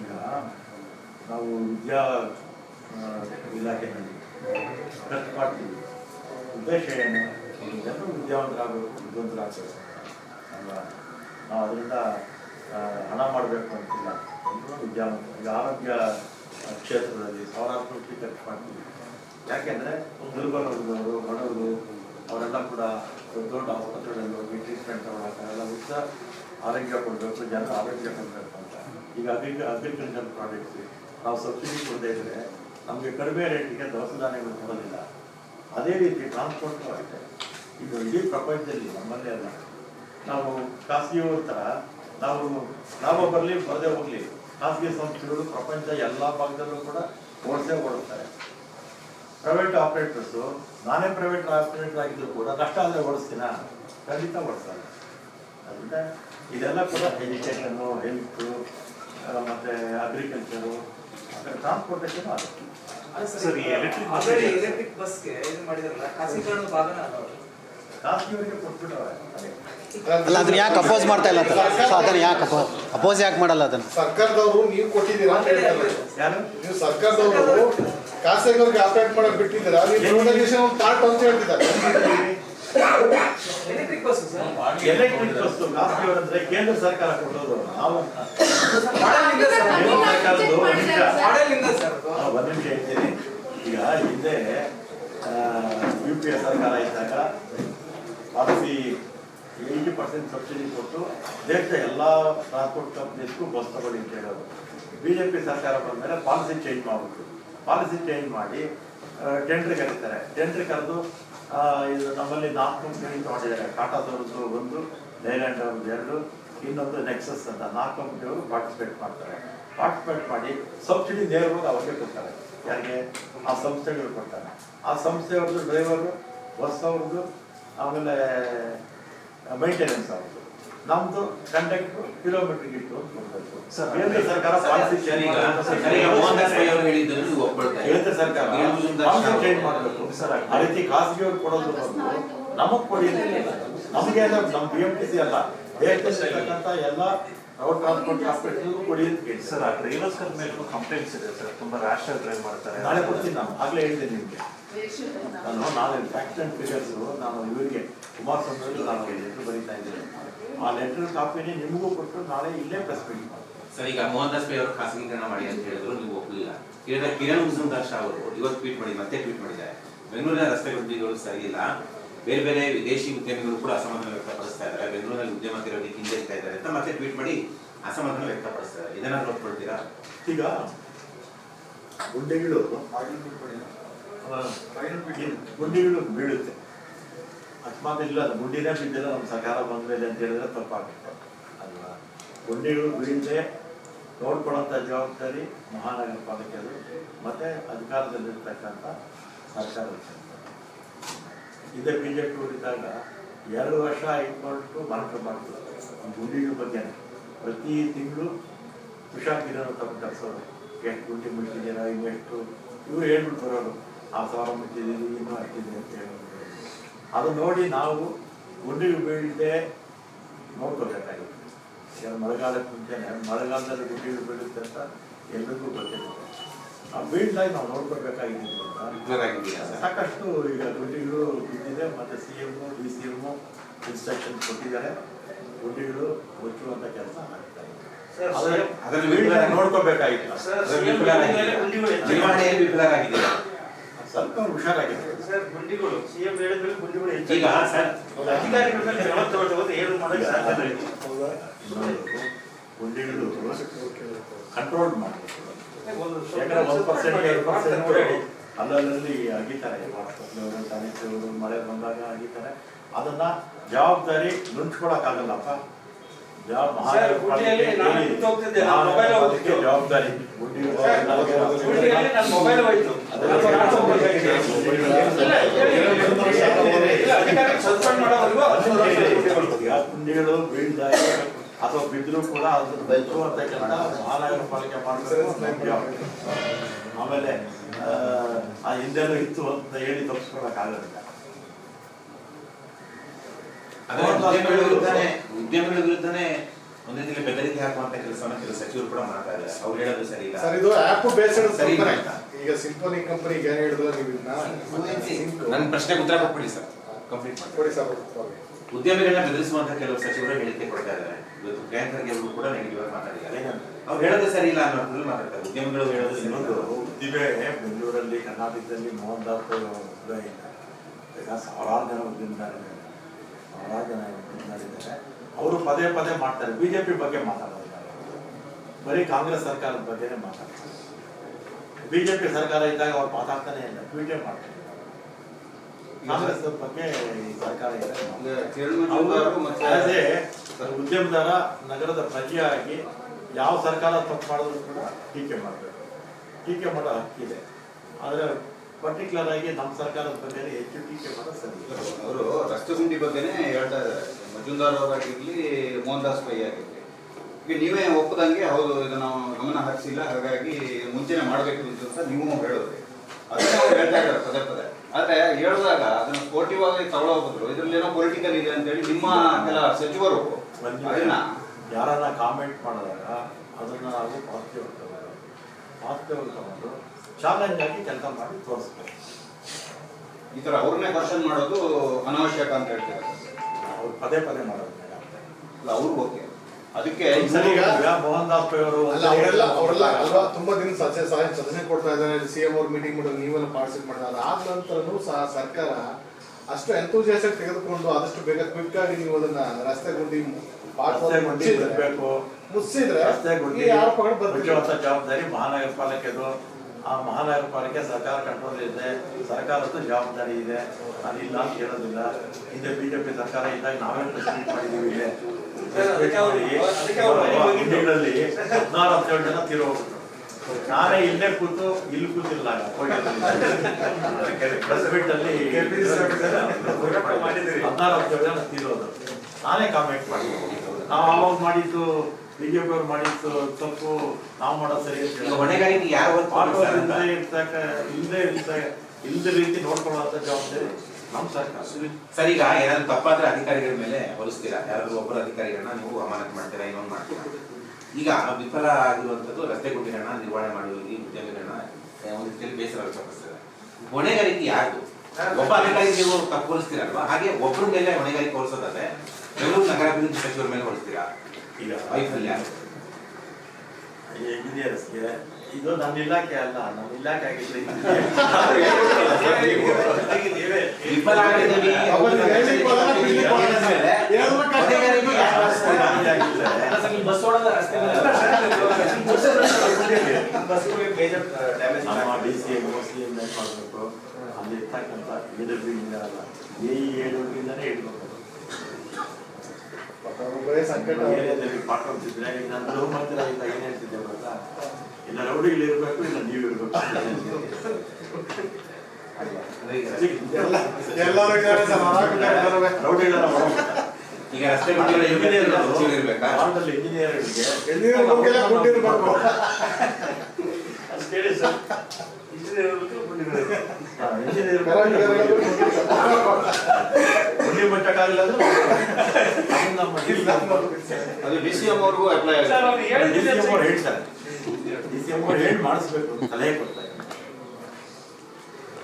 ಈಗ ನಾವು ವಿದ್ಯಾ ಇಲಾಖೆಯಲ್ಲಿ ಖರ್ಚು ಮಾಡ್ತೀವಿ. ಉದ್ದೇಶ ಏನು? ಜನರು ವಿದ್ಯಾವಂತರಾಗಬೇಕು ವಿದ್ವಂತರಾಗಬೇಕು ಅಲ್ವಾ? ನಾವು ಅದರಿಂದ ಹಣ ಮಾಡಬೇಕು ಅಂತಿಲ್ಲ. ಎಲ್ಲರೂ ವಿದ್ಯಾವಂತ ಈಗ ಆರೋಗ್ಯ ಕ್ಷೇತ್ರದಲ್ಲಿ ಸಾವಿರಾರು ಕೋಟಿ ಖರ್ಚು ಮಾಡ್ತೀವಿ. ಯಾಕೆಂದ್ರೆ ವರ್ಗದವರು ಬಡವರು ಅವರೆಲ್ಲ ಕೂಡ ದೊಡ್ಡ ದೊಡ್ಡ ಆಸ್ಪತ್ರೆಗಳಲ್ಲಿ ಹೋಗಿ ಟ್ರೀಟ್ಮೆಂಟ್ ಎಲ್ಲ ಉಚಿತ ಆರೋಗ್ಯ ಕೊಡಬೇಕು, ಜನ ಆರೋಗ್ಯ ಕೊಡಬೇಕು ಅಂತ. ಈಗ ಅಗ್ರಿ ಅಗ್ರಿಕಲ್ಚರ್ ಪ್ರಾಡಕ್ಟ್ಸ್ ನಾವು ಸಬ್ಸಿಡಿ ಕೊಡದೇ ಇದ್ದರೆ ನಮಗೆ ಕಡಿಮೆ ರೇಟಿಗೆ ದವಸ ಧಾನ್ಯಗಳು ಕೊಡೋದಿಲ್ಲ. ಅದೇ ರೀತಿ ಟ್ರಾನ್ಸ್ಪೋರ್ಟ್ ಆಗಿದೆ ಇದು ಇಡೀ ಪ್ರಪಂಚದಲ್ಲಿ ನಮ್ಮಲ್ಲೇ ಅಲ್ಲ. ನಾವು ಖಾಸಗಿಯವ್ರ ಥರ ನಾವು ಲಾಭ ಬರಲಿ ಬರದೇ ಹೋಗ್ಲಿ. ಖಾಸಗಿ ಸಂಸ್ಥೆಗಳು ಪ್ರಪಂಚ ಎಲ್ಲ ಭಾಗದಲ್ಲೂ ಕೂಡ ಓಡಿಸೇ ಓಡಿಸ್ತಾರೆ ಪ್ರೈವೇಟ್ ಆಪರೇಟರ್ಸ್ ನಾನೇ ಪ್ರೈವೇಟ್ ಆಪರೇಟರ್ ಆಗಿದ್ರು ಕೂಡ ಕಷ್ಟ ಆದರೆ ಓಡಿಸ್ತೀನ? ಖಂಡಿತ ಓಡಿಸ್ತಾರೆ. ಅದರಿಂದ ಇದೆಲ್ಲ ಕೂಡ ಎಜುಕೇಷನ್ನು ಹೆಲ್ತು ಮತ್ತು ಅಗ್ರಿಕಲ್ಚರು ಮತ್ತು ಟ್ರಾನ್ಸ್ಪೋರ್ಟೇಷನ್ ಆಗುತ್ತೆ ಎಲೆಕ್ಟ್ರಿಕ್ ಬಸ್ಗೆ ಇದು ಮಾಡಿದಾರಲ್ಲ ಖಾಸಗೀಕರಣದ ಭಾಗನ ಅಲ್ಲ ಅದನ್ನ ಯಾಕೆ ಅಪೋಸ್ ಮಾಡ್ತಾ ಇಲ್ಲ ಅಂತ. ಸೊ ಅದನ್ನ ಯಾಕೆ ಅಪೋಸ್ ಅಪೋಸ್ ಯಾಕೆ ಮಾಡಲ್ಲ ಅದನ್ನ? ಸರ್ಕಾರದವರು ನೀವು ಕೊಟ್ಟಿದ್ದೀರಾ ಅಂತ ಹೇಳ್ತಾರೆ ಯಾರು? ನೀವು ಸರ್ಕಾರದವರು ಖಾಸಗಿಯವ್ರಿಗೆ ಆಪರೇಟ್ ಮಾಡಕ್ ಬಿಟ್ಟಿದ್ದೀರಾ? ನೀವು ಪ್ರೈವೇಟೈಸೇಷನ್ ಒಂದು ಪಾರ್ಟ್ ಅಂತ ಹೇಳ್ತಿದ್ದಾರೆ. Electric bus sir. Electric bus ಖಾಸಗಿಯವರಂದ್ರೆ ಕೇಂದ್ರ ಸರ್ಕಾರ ಕೊಡೋದು. ನಾವು ಒಂದು ನಿಮಿಷ ಹೇಳ್ತೀನಿ ಈಗ ಹಿಂದೆ ಯು ಪಿ ಎ ಸರ್ಕಾರ ಇದ್ದಾಗ ಪಾಲಿಸಿ ಏಯ್ಟಿ ಪರ್ಸೆಂಟ್ ಸಬ್ಸಿಡಿ ಕೊಟ್ಟು ದೇಶದ ಎಲ್ಲ ಟ್ರಾನ್ಸ್ಪೋರ್ಟ್ ಕಂಪ್ನೀಸ್ಗೂ ಬಸ್ ತಗೊಳ್ಳಿ ಅಂತ ಹೇಳೋದು. ಬಿ ಜೆ ಪಿ ಸರ್ಕಾರ ಬಂದಮೇಲೆ ಪಾಲಿಸಿ ಚೇಂಜ್ ಮಾಡಬೇಕು. ಪಾಲಿಸಿ ಚೇಂಜ್ ಮಾಡಿ ಟೆಂಡ್ರ್ ಕರೀತಾರೆ. ಟೆಂಡ್ರ್ ಕರೆದು ಇದು ನಮ್ಮಲ್ಲಿ ನಾಲ್ಕು ಕಂಪ್ನಿ ತಗೊಂಡಿದ್ದಾರೆ. ಟಾಟಾದವ್ರದ್ದು ಒಂದು ಲೈಲ್ಯಾಂಡ್ ಅವ್ರದ್ದು ಎರಡು, ಇನ್ನೊಂದು ನೆಕ್ಸಸ್ ಅಂತ. ನಾಲ್ಕು ಕಂಪ್ನಿಯವರು ಪಾರ್ಟಿಸಿಪೇಟ್ ಮಾಡ್ತಾರೆ. ಪಾರ್ಟಿಸಿಪೇಟ್ ಮಾಡಿ ಸಬ್ಸಿಡಿ ನೇರವಾಗಿ ಅವ್ರಿಗೆ ಕೊಡ್ತಾರೆ. ಯಾರಿಗೆ? ಆ ಸಂಸ್ಥೆಗಳು ಕೊಡ್ತಾರೆ. ಆ ಸಂಸ್ಥೆಯವ್ರದ್ದು ಡ್ರೈವರು ಬಸ್ ಅವ್ರದ್ದು ಆಮೇಲೆ ಮೈಂಟೆನೆನ್ಸ್ ಅವ್ರದ್ದು ನಮ್ದು ಕಂಡಕ್ಟ್ರು ಕಿಲೋಮೀಟರ್ ಇಟ್ಟು ಅಂತ ಕೊಡ್ಬೇಕು ಸರ್, ಕೇಂದ್ರ ಸರ್ಕಾರ ಪಾಲಿಸಿ ಸರ್, ಸರ್? ಕೇಂದ್ರ ಸರ್ಕಾರ ಚೇಂಜ್ ಮಾಡಬೇಕು ಆ ರೀತಿ ಖಾಸಗಿಯವ್ರು ಕೊಡೋದು ಬಂದು ನಮಗ್ ಕೊಡಿ ನಮಗೆ ನಮ್ಮ ಬಿ ಎಂ ಟಿ ಸಿ ಅಲ್ಲ ದೇಶದಲ್ಲಿರ್ತಕ್ಕಂಥ ಎಲ್ಲ ರೋಡ್ ಟ್ರಾನ್ಸ್ಪೋರ್ಟ್ ಹಾಸ್ಪಿಟಲ್ಗೂ ಕೊಡಿ ಅಂತ ಕೇಳಿ ಸರ್ ಆ ಡ್ರೈವರ್ಸ್ ಮೇಲೂ ಕಂಪ್ಲೇಂಟ್ಸ್ ಇದೆ ಸರ್ ತುಂಬಾ ರ್ಯಾಶ್ ಆಗಿ ಡ್ರೈವ್ ಮಾಡ್ತಾರೆ. ನಾಳೆ ಕೊಡ್ತೀನಿ ನಾನು. ಆಗ್ಲೇ ಹೇಳ್ತೀನಿ ನಿಮಗೆ. ನಾನು ನಾಳೆ ಫ್ಯಾಕ್ಟ್ ಫಿಗರ್ಸ್ ನಾನು ಇವರಿಗೆ ಕುಮಾರಸ್ವಾಮಿ ಅವರಿಗೆ ನಾನು ಲೆಟ್ರ್ ಬರೀತಾ ಇದ್ದೇನೆ. ಆ ಲೆಟರ್ ಕಾಪಿನೇ ನಿಮಗೂ ಕೊಟ್ಟು ನಾಳೆ ಇಲ್ಲೇ ಪ್ರೆಸ್ ಮೀಟ್ ಸರ್ ಈಗ ಮೋಹನ್ ದಾಸ್ ಪೈ ಅವರು ಖಾಸಗೀಕರಣ ಮಾಡಿ ಅಂತ ಹೇಳಿದ್ರು ನೀವು ಒಪ್ಪಲಿಲ್ಲ ಕಿರಣ್ ಕಿರಣ್ ಮುಜುಮ್ದಾರ್ ಶಾ ಅವರು ಇವತ್ತು ಟ್ವೀಟ್ ಮಾಡಿ ಮತ್ತೆ ಟ್ವೀಟ್ ಮಾಡಿದ್ದಾರೆ. ಬೆಂಗಳೂರಿನ ರಸ್ತೆ ಗುಂಡಿಗಳು ಸರಿಯಿಲ್ಲ ಬೇರೆ ಬೇರೆ ವಿದೇಶಿ ಉದ್ಯಮಿಗಳು ಕೂಡ ಅಸಮಾಧಾನ ವ್ಯಕ್ತಪಡಿಸ್ತಾ ಇದ್ದಾರೆ. ಬೆಂಗಳೂರಿನಲ್ಲಿ ಉದ್ಯಮ ತೆರವಿಗೆ ಹಿಂಜರಿತಾ ಇದ್ದಾರೆ ಅಂತ ಮತ್ತೆ ಟ್ವೀಟ್ ಮಾಡಿ ಅಸಮಾಧಾನ ವ್ಯಕ್ತಪಡಿಸ್ತಾರೆ ಇದನ್ನ ನೋಡ್ಕೊಳ್ತೀರಾ ಈಗ ಗುಂಡೆಗಳು ಗುಂಡಿಗಳು ಬೀಳುತ್ತೆ. ಅಕಸ್ಮಾತ್ ಇಲ್ಲ, ಅದು ಗುಂಡಿನೇ ಬಿದ್ದಿಲ್ಲ ನಮ್ಮ ಸರ್ಕಾರ ಬಂದ ಮೇಲೆ ಅಂತ ಹೇಳಿದ್ರೆ ತಪ್ಪಾಗುತ್ತೆ. ಅಲ್ವಾ? ಗುಂಡಿಗಳು ಬೀಳದೆ ನೋಡ್ಕೊಳ್ಳೋಂಥ ಜವಾಬ್ದಾರಿ ಮಹಾನಗರ ಪಾಲಿಕೆಯದು ಮತ್ತೆ ಅಧಿಕಾರದಲ್ಲಿರ್ತಕ್ಕಂಥ ಸರ್ಕಾರದ ಇದೇ ಬಿ ಜೆ ಪಿ ಇದ್ದಾಗ ಎರಡು ವರ್ಷ ಇಟ್ಕೊಂಡು ಮಾನಿಟರ್ ಮಾಡ್ತಾರೆ ಗುಂಡಿಗಳ ಬಗ್ಗೆ ಪ್ರತಿ ತಿಂಗಳು ಹುಷಾರಿರೋರು ತಮ್ಮ ಕೆಲಸವರು ಎಷ್ಟು ಗುಂಡಿ ಮುಟ್ಟಿದ್ದೀರಾ ಇವೆಷ್ಟು ಇವರು ಹೇಳ್ಬಿಟ್ಟು ಬರೋರು ಆ ಸಾವಿರ ಮುಟ್ಟಿದ್ದೀರಿ ಇನ್ನೂ ಅಂತ ಹೇಳಿ. ಅದು ನೋಡಿ ನಾವು ಗುಂಡಿ ಬೀಳದೆ ನೋಡ್ಕೋಬೇಕಾಗಿತ್ತು. ಮಳೆಗಾಲಕ್ಕೆ ಮುಂಚೆನೆ ಮಳೆಗಾಲದಲ್ಲಿ ಗುಂಡಿ ಬೀಳುತ್ತೆ ಅಂತ ಎಲ್ರಿಗೂ ಗೊತ್ತಿರುತ್ತೆ. ಆ ಬೀಳ್ದಾಗಿ ನಾವು ವಿಫಲರಾಗಿದ್ದೀರಾ ಸಾಕಷ್ಟು ಈಗ ಗುಂಡಿಗಳು ಬಿದ್ದಿದೆ ಮತ್ತೆ C M D C M instruction ಕೊಟ್ಟಿದ್ದಾರೆ. ಗುಂಡಿಗಳು ಮುಚ್ಚುವಂತ ಕೆಲಸ ಮಾಡ್ತಾ ಇದೆ. ನೋಡ್ಕೋಬೇಕಾಗಿತ್ತು. ಸ್ವಲ್ಪ ಹುಷಾರಾಗಿದೆ ಸರ್ ಗುಂಡಿಗಳು ಸಿಎಂ ಗುಂಡಿಗಳು ಈಗ ಅಧಿಕಾರಿಗಳ ಮೇಲೆ ಕ್ರಮ ಏನು ಮಾಡಕ್ಕೆ ಸಾಧ್ಯ ಗುಂಡಿಗಳು ಕಂಟ್ರೋಲ್ ಮಾಡಬೇಕು. ಒಂದು ಯಾಕಂದ್ರೆ ಒಂದು ಪರ್ಸೆಂಟ್ ಎರಡು ಪರ್ಸೆಂಟ್ ಮಾಡ್ತಾರೆ. ಅಲ್ಲಲ್ಲಿ ಅಗಿತಾರೆ ಮಳೆ ಬಂದಾಗ ಅಗಿತಾರೆ ಅದನ್ನ ಜವಾಬ್ದಾರಿ ನುಂಚ್ಕೊಳಕ್ಕಾಗಲ್ಲಪ್ಪ. ಜವಾಬ್ದಾರಿ. ಗುಂಡಿಗಳು ಬೀಳ್ದಾಗ ಅಥವಾ ಬಿದ್ದರೂ ಕೂಡ ಅದನ್ನು ಬೆಚ್ಚುವಂತಕ್ಕಂಥ ಮಹಾನಗರ ಪಾಲಿಕೆ ಮಾಡಬೇಕು ಆಮೇಲೆ ಆ, ಹಿಂದೆಲ್ಲ ಇತ್ತು ಅಂತ ಹೇಳಿ ತಪ್ಪಿಸ್ಕೊಳಕ್ಕಾಗಲ್ಲ ಅದರ ಉದ್ಯಮಿಗಳ ವಿರುದ್ಧನೇ ಉದ್ಯಮಿಗಳ ವಿರುದ್ಧನೇ ಒಂದೇ ದಿನ ಬೆದರಿಕೆ ಹಾಕುವಂತ ಕೆಲಸವನ್ನ ಕೆಲವು ಸಚಿವರು ಕೂಡ ಮಾಡ್ತಾ ಇದ್ದಾರೆ. ಅವ್ರು ಹೇಳೋದು ಸರಿ ಇಲ್ಲ. ಸರ್ ಇದು ಆಪ್ ಬೇಸ್ಡ್ ಸರಿ? ಈಗ ಸಿಂಫೋನಿ ಕಂಪನಿ ಏನ್ ಹೇಳಿದ್ರು ನೀವು ಇದನ್ನ? ನನ್ನ ಪ್ರಶ್ನೆ ಉತ್ತರ ಕೊಟ್ಬಿಡಿ ಸರ್. ಕಂಪ್ಲೀಟ್ ಮಾಡಿ. ಕೊಡಿ ಸರ್ ಉದ್ಯಮಿಗಳನ್ನ ಬೆದರಿಸುವಂತ ಕೆಲವು ಸಚಿವರು ಹೇಳಿಕೆ ಕೊಡ್ತಾ ಇದ್ದಾರೆ. ಇವತ್ತು ಪ್ರಿಯಾಂಕ್ ಖರ್ಗೆ ಅವರು ಕೂಡ ನೆಗೆಟಿವ್ ಆಗಿ ಮಾತಾಡಿದ್ದಾರೆ? ಅವ್ರು ಹೇಳೋದು ಸರಿ ಇಲ್ಲ ಅನ್ನೋ ಅರ್ಥದಲ್ಲಿ ಮಾತಾಡ್ತಾರೆ. ಉದ್ಯಮಿಗಳು ಹೇಳೋದು ಸರಿ ಇನ್ನೊಂದು ಇಲ್ಲ. ಉದ್ದಿಮೆ ಬೆಂಗಳೂರಲ್ಲಿ ಕರ್ನಾಟಕದಲ್ಲಿ ಮೋಹನ್ ದಾಸ್ ಉದ್ಯೋಗ ಇಲ್ಲ ಈಗ ಸಾವಿರಾರು ಜನ ಉದ್ಯಮಿದಾರರಿದ್ದಾರೆ ಜನ ಉದ್ಯಮಿದಾರರಿದ್ದಾರೆ ಅವರು ಪದೇ ಪದೇ ಮಾಡ್ತಾರೆ. ಬಿಜೆಪಿ ಬಗ್ಗೆ ಮಾತಾಡೋದಿಲ್ಲ. ಬರೀ ಕಾಂಗ್ರೆಸ್ ಸರ್ಕಾರದ ಬಗ್ಗೆನೇ ಮಾತಾಡ್ತಾರೆ. ಬಿಜೆಪಿ ಸರ್ಕಾರ ಇದ್ದಾಗ ಅವ್ರು ಮಾತಾಡ್ತಾನೆ ಇಲ್ಲ. ಟ್ವೀಟೇ ಮಾಡ್ತಾರೆ. ಕಾಂಗ್ರೆಸ್ ಬಗ್ಗೆ ಈ ಸರ್ಕಾರ ಇದೆ. ಉದ್ಯಮದಾರ ನಗರದ ಪ್ರಜೆಯಾಗಿ ಯಾವ ಸರ್ಕಾರ ತಪ್ಪು ಮಾಡಿದ್ರು ಕೂಡ ಟೀಕೆ ಮಾಡಬೇಕು. ಟೀಕೆ ಮಾಡೋ ಹಕ್ಕಿದೆ. ಆದರೆ ಪರ್ಟಿಕ್ಯುಲರ್ ಆಗಿ ನಮ್ಮ ಸರ್ಕಾರದ ಬಗ್ಗೆ ಹೆಚ್ಚು ಟೀಕೆ ಮಾಡೋದು ಸರಿ. ಅವರು ರಸ್ತೆ ಗುಂಡಿ ಬಗ್ಗೆನೇ ಹೇಳ್ತಾ ಇದ್ದಾರೆ. ಮಜುಂದಾರ್ ಅವರಾಗಿರ್ಲಿ ಮೋಹನ್ ದಾಸ್ ಪೈ ಆಗಿರ್ಲಿ. ಈಗ ನೀವೇ ಒಪ್ಪದಂಗೆ ಹೌದು ಇದು ನಾವು ಗಮನ ಹರಿಸಿಲ್ಲ ಹಾಗಾಗಿ ಮುಂಚೆನೆ ಮಾಡಬೇಕು ಅಂತ ನೀವು ಹೇಳಿದ್ರಿ ಅದನ್ನ ಅವ್ರು ಹೇಳ್ತಾ ಇದ್ದಾರೆ ಪದೇ ಪದೇ. ಆದ್ರೆ ಹೇಳಿದಾಗ ಅದನ್ನ ಸ್ಪೋರ್ಟಿವ್ ಆಗಿ ತಗೊಳ್ಳೋ ಬದಲು ಇದ್ರಲ್ಲಿ ಏನೋ ಪೊಲಿಟಿಕಲ್ ಇದೆ ಅಂತೇಳಿ ನಿಮ್ಮ ಕೆಲ ಸಚಿವರು ಅದನ್ನ ಯಾರನ್ನ ಕಾಮೆಂಟ್ ಮಾಡಿದಾಗ ಅದನ್ನ ನಾವು ಪಾಸಿಟಿವ್ ತಗೋದು ಪಾಸಿಟಿವ್ ತಗೊಂಡು ಚಾಲೆಂಜ್ ಆಗಿ ಕೆಲಸ ಮಾಡಿ ತೋರಿಸ್ತಾರೆ ಈ ತರ ಅವ್ರನ್ನೇ ಕ್ವಶನ್ ಮಾಡೋದು ಅನಾವಶ್ಯಕ ಅಂತ ಹೇಳ್ತಾರೆ? ಅವ್ರು ಪದೇ ಪದೇ ಮಾಡೋದು ಇಲ್ಲ ಅಲ್ಲ ಅವ್ರಿಗೆ ಓಕೆ. ಅದಕ್ಕೆ ಮೋಹನ್ ದಾಸ್ ಅವರು ಅಲ್ಲ ಅವರೆಲ್ಲ ಅವರೆಲ್ಲ ಅಲ್ವಾ? ತುಂಬಾ ದಿನ ಸಹಾಯ ಸದಸ್ಯ ಕೊಡ್ತಾ ಇದ್ದಾರೆ ಸಿ ಎಂ ಅವ್ರ ಮೀಟಿಂಗ್ ಮಾಡೋದು ನೀವೆಲ್ಲ ಪಾರ್ಟಿಸಿಪೇಟ್ ಮಾಡಿದ ಅದಾದ ನಂತರನೂ ಸಹ ಸರ್ಕಾರ ಅಷ್ಟು ಎಂತೂಸಿಯಾಸ್ ತೆಗೆದುಕೊಂಡು ಆದಷ್ಟು ಬೇಗ ಕ್ವಿಕ್ ಆಗಿ ನೀವು ಅದನ್ನ ರಸ್ತೆ ಗುಂಡಿ ಮುಚ್ಚಿದ್ರೆ ರಸ್ತೆ ಗುಂಡಿ ಈ ಆರೋಪಗಳು ಬರ್ತಿಲ್ಲ ಮುಚ್ಚುವಂತ ಜವಾಬ್ದಾರಿ ಮಹಾನಗರ ಪಾಲಿಕೆದು ಆ ಮಹಾನಗರ ಪಾಲಿಕೆ ಸರ್ಕಾರ ಕಂಟ್ರೋಲ್ ಇದೆ ಸರ್ಕಾರದ್ದು ಜವಾಬ್ದಾರಿ ಇದೆ. ನಾನು ಇಲ್ಲ ಅಂತ ಹೇಳೋದಿಲ್ಲ. ಹಿಂದೆ ಬಿಜೆಪಿ ಸರ್ಕಾರ ಇದ್ದಾಗ ನಾವೇ ಪ್ರೆಸಿಡೆಂಟ್ ಮಾಡಿದ್ದೀವಿ. ಹಿಂದಿನಲ್ಲಿ ಹದಿನಾರು ಹದಿನೇಳು ಜನ ತೀರೋಗ್ಬಿಟ್ರು ನಾನೇ ಇಲ್ಲೇ ಕೂತು ಇಲ್ಲಿ ಕೂತಿಲ್ಲ ಪ್ರೆಸಿಡೆಂಟ್ ಅಲ್ಲಿ. ಹದಿನಾರು ಹದಿನೇಳು ಜನ ತೀರೋದು. ನಾನೇ ಕಾಮೆಂಟ್ ಮಾಡಿದ್ದು. ನಾವು ಅವಾಗ ಮಾಡಿದ್ದು ಬಿಜೆಪಿ ಅವ್ರು ಮಾಡಿದ್ದು ತಪ್ಪು ನಾವು ಮಾಡೋದು ಸರಿ ಅಂತ ಹೊಣೆಗಾರಿಕೆ ಯಾರು? ಇಲ್ಲದೆ ಇರ್ತಕ್ಕ ಇಲ್ಲದೆ ಇರ್ತ ಇಲ್ಲದ ರೀತಿ ನೋಡ್ಕೊಳ್ಳುವಂತ ಜವಾಬ್ದಾರಿ ನಮ್ಮ ಸರ್ಕಾರ. ಸರಿ ಈಗ ಏನಾದ್ರು ತಪ್ಪಾದ್ರೆ ಅಧಿಕಾರಿಗಳ ಮೇಲೆ ಹೊಲಿಸ್ತೀರಾ? ಯಾರಾದ್ರೂ ಒಬ್ಬರ ಅಧಿಕಾರಿಗಳನ್ನ ನೀವು ಅಮಾನತ್ ಮಾಡ್ತೀರಾ ಇನ್ನೊಂದು ಮಾಡ್ತೀರಾ? ಈಗ ವಿಫಲ ಆಗಿರುವಂಥದ್ದು ರಸ್ತೆ ಗುಂಡಿಗಳನ್ನ ನಿರ್ವಹಣೆ ಮಾಡುವಲ್ಲಿ ಉದ್ಯಮಿಗಳನ್ನ ಒಂದು ರೀತಿಯಲ್ಲಿ ಬೇಸರ ವ್ಯಕ್ತಪಡಿಸ್ತಾರೆ. ಹೊಣೆಗಾರಿಕೆ ಯಾರು ಒಬ್ಬ ಅಧಿಕಾರಿ ನೀವು ತಪ್ಪು ಹೊಲಿಸ್ತೀರಲ್ವಾ? ಹಾಗೆ ಒಬ್ಬರ ಮೇಲೆ ಹೊಣೆಗಾರಿಕೆ ಹೊಲಿಸೋದಾದ್ರೆ ಬೆಂಗಳೂರು ನಗರಾಭಿವೃದ್ಧಿ ಸಚಿವರ ಮೇಲೆ ಹೊಲಿಸ್ತೀರಾ? ಈಗ ವೈಫಲ್ಯ ಇಂಜಿನಿಯರ್ಸ್ಗೆ ಇದು ನಮ್ಮ ಇಲಾಖೆ ಅಲ್ಲ ನಮ್ಮ ಇಲಾಖೆ ಆಗಿದ್ರೆ ನಮ್ಮ D C M O C M ಮಾಡಬೇಕು. ಅಲ್ಲಿ ಇರ್ತಕ್ಕಂಥ ಎಡಬ್ರಿಂದ ಅಲ್ಲ. ಎ ಇ ಎಡಬ್ರಿಂದನೇ ಇಡ್ಬೇಕು ಪಾಪ ಅವ್ರಿಗೆ ಸಂಕಟ ಏರಿಯಾದಲ್ಲಿ ಪಾಠ ಹೋಗ್ತಿದ್ರೆ ನಾನು ಲವ್ ಮಾಡ್ತೀರಾ ಇಲ್ಲ ಏನ್ ಹೇಳ್ತಿದ್ದೆ ಗೊತ್ತಾ? ಇಲ್ಲ ರೌಡಿಗಳು ಇರಬೇಕು ಇಲ್ಲ ನೀವು ಇರಬೇಕು. ಹೊರಗ್ಬಿಡ್ತಾರೆ. ಈಗ ರಸ್ತೆ ಇಂಜಿನಿಯರ್ಗಳಿಗೆ. ಅಷ್ಟೇ ಸರ್. ಇಂಜಿನಿಯರ್ ಅಂದ್ರೆ ಅದು ಡಿ ಸಿ ಎಂ ಅವ್ರಿಗೂ ಅಪ್ಲೈ ಸರ್ ಆಗುತ್ತೆ ಡಿ ಸಿ ಎಂ ಅವ್ರು ಹೇಳಿದ್ರು ಹೇಳ್ತಾರೆ ಡಿ ಸಿ ಎಂ ಅವ್ರು ಹೇಳಿ ಮಾಡಿಸ್ಬೇಕು ಅಂತ ಸಲಹೆ ಕೊಡ್ತಾರೆ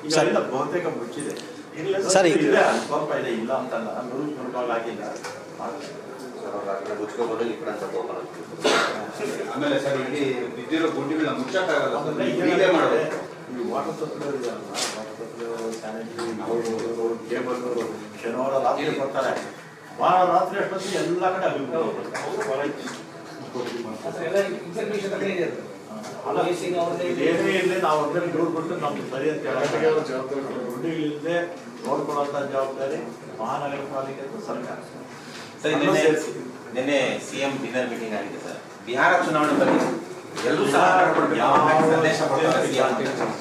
ಈಗ ಸರ್. ಬಹುತೇಕ ಮುಚ್ಚಿದೆ ಸರಿ. ಇದೆ ಸ್ವಲ್ಪ ಇದೆ ಇಲ್ಲ ಅಂತಲ್ಲ ನೂರು ನೂರು ಆಗಿಲ್ಲ. ಆಮೇಲೆ ಸರ್ ಇಲ್ಲಿ ಬಿದ್ದಿರೋ ಗುಂಡಿಗಳನ್ನ ಮುಚ್ಚಕ್ಕಾಗಲ್ಲ ಮಾಡಬೇಕು ಈ ವಾಟರ್ ಇದೆಯಲ್ಲ ವಾಟರ್ ಸಪ್ಲೈ ಸ್ಯಾನಿಟರಿ ಅವರು ಕೇಬಲ್ ಶನಿವಾರ ರಾತ್ರಿ ಬರ್ತಾರೆ ರಾತ್ರಿ ಅಷ್ಟೊತ್ತಿಗೆ ಎಲ್ಲ ಕಡೆ ಏನೇ ಇರಲಿ ನಾವು ಅದ್ರಲ್ಲಿ ದೂರ ಕೊಟ್ಟು ನಮ್ಗೆ ಸರಿ ಅಂತ ಅವ್ರ ಹೇಳೋದು ಜವಾಬ್ದಾರಿ ಮಹಾನಗರ ಪಾಲಿಕೆ ಸರ್ಕಾರ. ಸರಿ ನಿನ್ನೆ. ನಿನ್ನೆ ಸಿಎಂ ಡಿನ್ನರ್ ಮೀಟಿಂಗ್ ಆಗಿದೆ ಸರ್. ಬಿಹಾರ ಚುನಾವಣೆ ಬಗ್ಗೆ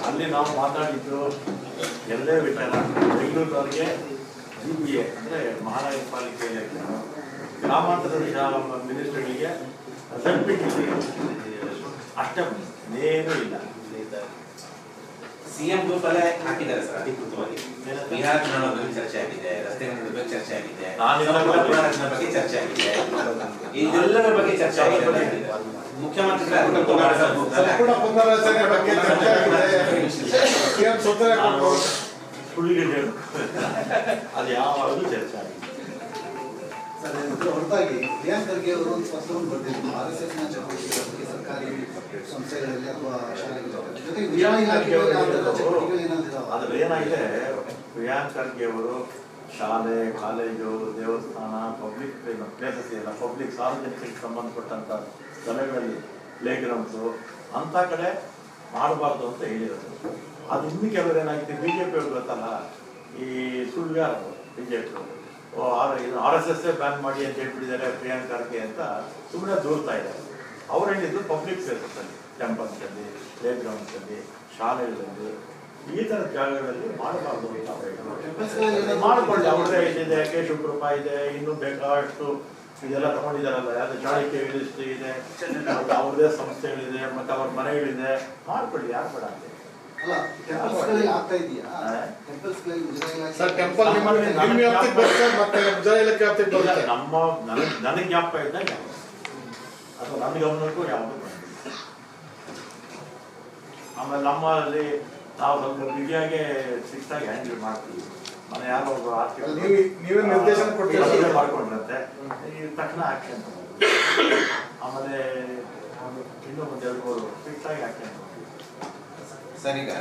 ಅಲ್ಲಿ ನಾವು ಮಾತಾಡಿದ್ರು ಎಲ್ಲೇ ವಿಚಾರ ಬೆಂಗಳೂರಿನವ್ರಿಗೆ ಜಿ ಬಿ ಎ ಅಂದರೆ ಮಹಾನಗರ ಪಾಲಿಕೆಯಲ್ಲಿ ಗ್ರಾಮಾಂತರ ಮಿನಿಸ್ಟರ್ಗಳಿಗೆ ಅಷ್ಟೇ ಇನ್ನೇನೂ ಇಲ್ಲ. ಸಿಎಂ ಗ್ರೂಪ್ ಅಲ್ಲೇ ಹಾಕಿದ್ದಾರೆ ಸರ್ ಅಧಿಕೃತವಾಗಿ. ಬಿಹಾರ ಚುನಾವಣೆ ಬಗ್ಗೆ ಚರ್ಚೆ ಆಗಿದೆ ರಸ್ತೆ ಬಗ್ಗೆ ಚರ್ಚೆ ಆಗಿದೆ ಬಗ್ಗೆ ಚರ್ಚೆ ಆಗಿದೆ. ಇದೆಲ್ಲರ ಬಗ್ಗೆ ಚರ್ಚೆ ಆಗಿದೆ. ಮುಖ್ಯಮಂತ್ರಿಗಳ ಕೊಟ್ಟರು ಅದು ಯಾವಾಗಲೂ ಚರ್ಚೆ ಆಗಿದೆ. ಹೊರತಾಗಿ ಪ್ರಿಯಾಂಕ್ ಖರ್ಗೆ ಅವರು ಒಂದು ಪತ್ರವನ್ನು ಬರೆದಿದ್ರು. ಆರ್ ಎಸ್ ಎಸ್ನ ಚಟುವಟಿಕೆಗಳಲ್ಲಿ ಸರ್ಕಾರಿ ಸಂಸ್ಥೆಗಳಲ್ಲಿ ಅಥವಾ ಶಾಲೆಗಳಲ್ಲಿ. ಚಟುವಟಿಕೆಗಳು ಏನಾಗಿದೆ? ಪ್ರಿಯಾಂಕ್ ಖರ್ಗೆ ಅವರು ಶಾಲೆ ಕಾಲೇಜು ದೇವಸ್ಥಾನ ಪಬ್ಲಿಕ್ ಪ್ಲೇಸಸ್ ಎಲ್ಲ ಪಬ್ಲಿಕ್ ಸಾರ್ವಜನಿಕರಿಗೆ ಸಂಬಂಧಪಟ್ಟಂತ ಸ್ಥಳಗಳಲ್ಲಿ ಪ್ಲೇ ಗ್ರೌಂಡ್ಸು ಅಂಥ ಕಡೆ ಮಾಡಬಾರ್ದು ಅಂತ ಹೇಳಿರೋದು ಅದು ಇನ್ನು ಕೆಲವರು ಏನಾಗಿದೆ? ಬಿ ಜೆ ಪಿ ಗೊತ್ತಲ್ಲ? ಈ ಸುಳ್ಳು B J P R S S ban ಮಾಡಿ ಅಂತ ಹೇಳ್ಬಿಟ್ಟಿದ್ದಾರೆ ಪ್ರಿಯಾಂಕ್ ಖರ್ಗೆ ಅಂತ ಸುಮ್ಮನೆ ದೂರ್ತಾ ಇದ್ದಾರೆ. ಅವ್ರು ಹೇಳಿದ್ದು ಪಬ್ಲಿಕ್ ಪ್ಲೇಸಸ್ಸಲ್ಲಿ ಟೆಂಪಲ್ಸಲ್ಲಿ ಪ್ಲೇ ಗ್ರೌಂಡ್ಸಲ್ಲಿ ಶಾಲೆಗಳಲ್ಲಿ ಈ ಥರ ಜಾಗಗಳಲ್ಲಿ ಮಾಡಬಾರ್ದು ಅಂತ ಅವ್ರೆ ಇದೆ ಇದಿದೆ ಕೇಶವಕೃಪ ಇದೆ, ಇನ್ನೂ ಬೇಕಾದಷ್ಟು ಇದೆಲ್ಲ ತಗೊಂಡಿದಾರಲ್ಲ ಯಾವ್ದು ಚಾಳಿಕೆ ಯೂನಿವರ್ಸಿಟಿ ಇದೆ, ಅವ್ರದೇ ಸಂಸ್ಥೆಗಳಿದೆ, ಮತ್ತೆ ಅವ್ರ ಮನೆಗಳಿದೆ. ಮಾಡ್ಕೊಳ್ಳಿ, ಯಾರು ಬೇಡ ಸರ್ ಟೆಂಪಲ್ ನಿಮ್ಮ ನಿಮ್ಮ ವ್ಯಾಪ್ತಿಗೆ ಬರುತ್ತೆ ಮತ್ತೆ ಮುಜರಾಯಿ ಇಲಾಖೆ ವ್ಯಾಪ್ತಿಗೆ ಇಲ್ಲ, ಬರುತ್ತೆ ನಮ್ಮ ನನಗೆ ನನಗೆ ಜ್ಞಾಪಕ ಇದ್ದಾಗ ಅಥವಾ ನನ್ನ ಗಮನಕ್ಕೂ ಯಾವುದು ಆಮೇಲೆ ನಮ್ಮಲ್ಲಿ ನಾವು ಸ್ವಲ್ಪ ಮೀಡಿಯಾಗೆ ಸಿಕ್ಸ್ ಆಗಿ ಹ್ಯಾಂಡಲ್ ಮಾಡ್ತೀವಿ. ಮನೆ ಯಾರೋ ಒಬ್ಬರು ಆರ್ಥಿಕ ನೀವೇ ನಿರ್ದೇಶನ ಕೊಡ್ತೀರಾ? ಮಾಡ್ಕೊಂಡಿರುತ್ತೆ ಈ ತಕ್ಷಣ ಆಕ್ಷನ್ ಆಮೇಲೆ ಇನ್ನೂ ಒಂದು ಎರಡು ಮೂರು ಫಿಕ್ಸ್ ಆಗಿ ಆಕ್ಷನ್ ಸರ್ ಈಗ?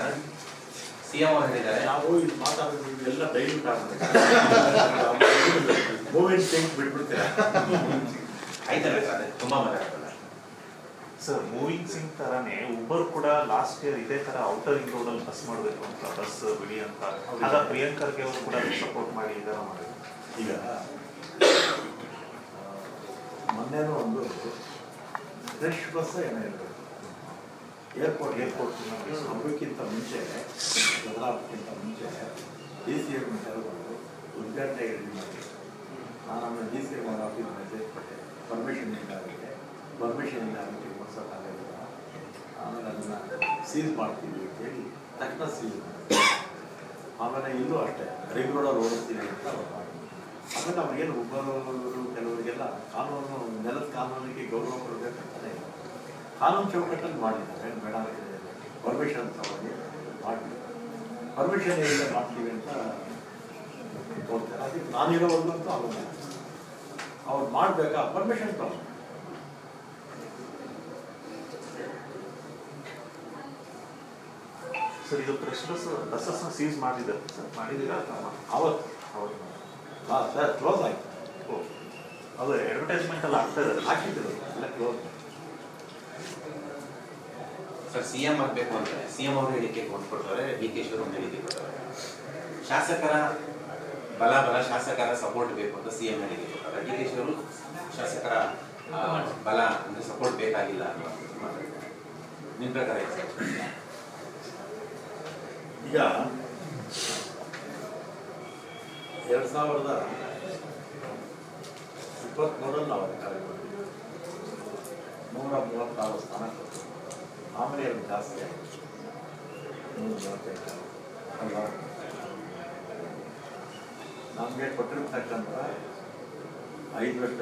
ಸಿ ಎಂ ಅವರು ಹೇಳಿದ್ದಾರೆ. ನಾವು ಇಲ್ಲಿ ಮಾತಾಡೋದು ಎಲ್ಲ ಡೈಲ್ಯೂಟ್ ಆಗುತ್ತೆ. Moving thing ಬಿಟ್ಬಿಡ್ತೀರಾ? ಆಯ್ತಲ್ಲ ಸರ್ ಅದೇ ತುಂಬಾ ಮಾತಾಡ್ತಲ್ಲ ಸರ್ ಮೂವಿಂಗ್ ಸಿಂಗ್ ತರಾನೇ ಉಬ್ಬರ್ ಕೂಡ ಲಾಸ್ಟ್ ಇಯರ್ ಇದೇ ತರ ಔಟರ್ ರಿಂಗ್ ರೋಡ್ ಅಲ್ಲಿ ಬಸ್ ಮಾಡಬೇಕು ಅಂತ ಬಸ್ ಬಿಡಿ ಅಂತ. ಆಗ ಪ್ರಿಯಾಂಕ್ ಖರ್ಗೆ ಅವರು ಕೂಡ ಸಪೋರ್ಟ್ ಮಾಡಿ ಇದನ್ನ ಮಾಡಿದ್ರು. ಈಗ? ಮೊನ್ನೆನೂ ಒಂದು ಫ್ರೆಶ್ ಬಸ್ ಏನೋ ಇರಬೇಕು ಏರ್ಪೋರ್ಟ್ ಏರ್ಪೋರ್ಟ್ ಹಬ್ಬಕ್ಕಿಂತ ಮುಂಚೆ ಬದಲಾವಣೆಗಿಂತ ಮುಂಚೆ ಡಿ ಸಿ ಎಂ ಕೆಲವರು ಉದ್ಘಾಟನೆ ಮಾಡಿ ನಾನು ಡಿ ಸಿ ಎಂ ಅವರ ಆಫೀಸ್ ಕೊಟ್ಟೆ ಪರ್ಮಿಷನ್ ಇಲ್ಲ ಅದಕ್ಕೆ ಪರ್ಮಿಷನ್ ಇಲ್ಲ ಅದಕ್ಕೆ ಆಮೇಲೆ ಅದನ್ನು ಸೀಲ್ ಮಾಡ್ತೀವಿ ಅಂತ ಹೇಳಿ ತಕ್ಷಣ ಸೀಲ್ ಮಾಡಿ ಆಮೇಲೆ ಇಲ್ಲೂ ಅಷ್ಟೇ ರಿಂಗ್ ರೋಡಲ್ಲಿ ಓಡಿಸ್ತೀವಿ ಅಂತ. ಆಮೇಲೆ ಅವ್ರಿಗೇನು ಒಬ್ಬರು ಕೆಲವರಿಗೆಲ್ಲ ಕಾನೂನು, ನೆಲದ ಕಾನೂನಿಗೆ ಗೌರವ ಕೊಡಬೇಕಂತಲೇ ಇಲ್ಲ. ಕಾನೂನು ಚೌಕಟ್ಟಲ್ಲಿ ಮಾಡಿದ್ದಾರೆ. ಬೇಡ ಪರ್ಮಿಷನ್ ತಗೊಂಡು ಮಾಡಿ ಪರ್ಮಿಷನ್ ಇಲ್ಲ ಮಾಡ್ತೀವಿ ಅಂತ ತೋರ್ತಾರೆ. ಅದಕ್ಕೆ ನಾನಿರೋವರೆಗಂತೂ ಆಗುತ್ತೆ ಅವ್ರು ಮಾಡಬೇಕಾ? ಪರ್ಮಿಷನ್ ತಗೊಂಡು ಸರ್ ಇದು ಫ್ರೆಶ್ ಬಸ್ ಬಸ್ಸಸ್ ಸೀಸ್ ಮಾಡಿದ್ದಾರೆ. ಸರ್ ಮಾಡಿದ್ದೀರಾ ಅವತ್ತು ಹೌದು. ಹಾಂ ಸರ್ ಕ್ಲೋಸ್ ಆಯ್ತು. ಓ. ಅದು ಅಡ್ವರ್ಟೈಸ್ಮೆಂಟ್ ಅಲ್ಲಿ ಆಗ್ತಾ ಇದೆ ಹಾಕಿದ್ರು. ಎಲ್ಲ ಕ್ಲೋಸ್ ಸರ್ ಸಿ ಎಂ ಆಗಬೇಕು ಅಂತ ಸಿ ಅವರು ಹೇಳಿಕೆ ಕೊಟ್ಕೊಡ್ತಾರೆ ಡಿ ಕೆ ಶಿವರು ಹೇಳಿಕೆ ಕೊಡ್ತಾರೆ ಶಾಸಕರ ಬಲ ಬಲ ಶಾಸಕರ ಸಪೋರ್ಟ್ ಬೇಕು ಅಂತ ಸಿಎಂ ಹೇಳಿಕೆ ಕೊಡ್ತಾರೆ ಡಿ ಕೆ ಶಿವರು ಶಾಸಕರ ಬಲ ಅಂದ್ರೆ ಸಪೋರ್ಟ್ ಬೇಕಾಗಿಲ್ಲ ಅಂತ ಮಾತಾಡ್ತಾರೆ. ನಿಮ್ ಪ್ರಕಾರ ಈಗ ಎರಡು ಸಾವಿರದ ಇಪ್ಪತ್ತ್ಮೂರಲ್ಲಿ ನಾವು ನೂರ ಮೂವತ್ತಾರು ಸ್ಥಾನ ಆಮೇಲೆ ಎರಡು ಜಾಸ್ತಿ ಆಯಿತು. ನೂರ ಮೂವತ್ತೈದು ನಮಗೆ ಕೊಟ್ಟಿರ್ತಕ್ಕಂಥ ಐದು ಲಕ್ಷ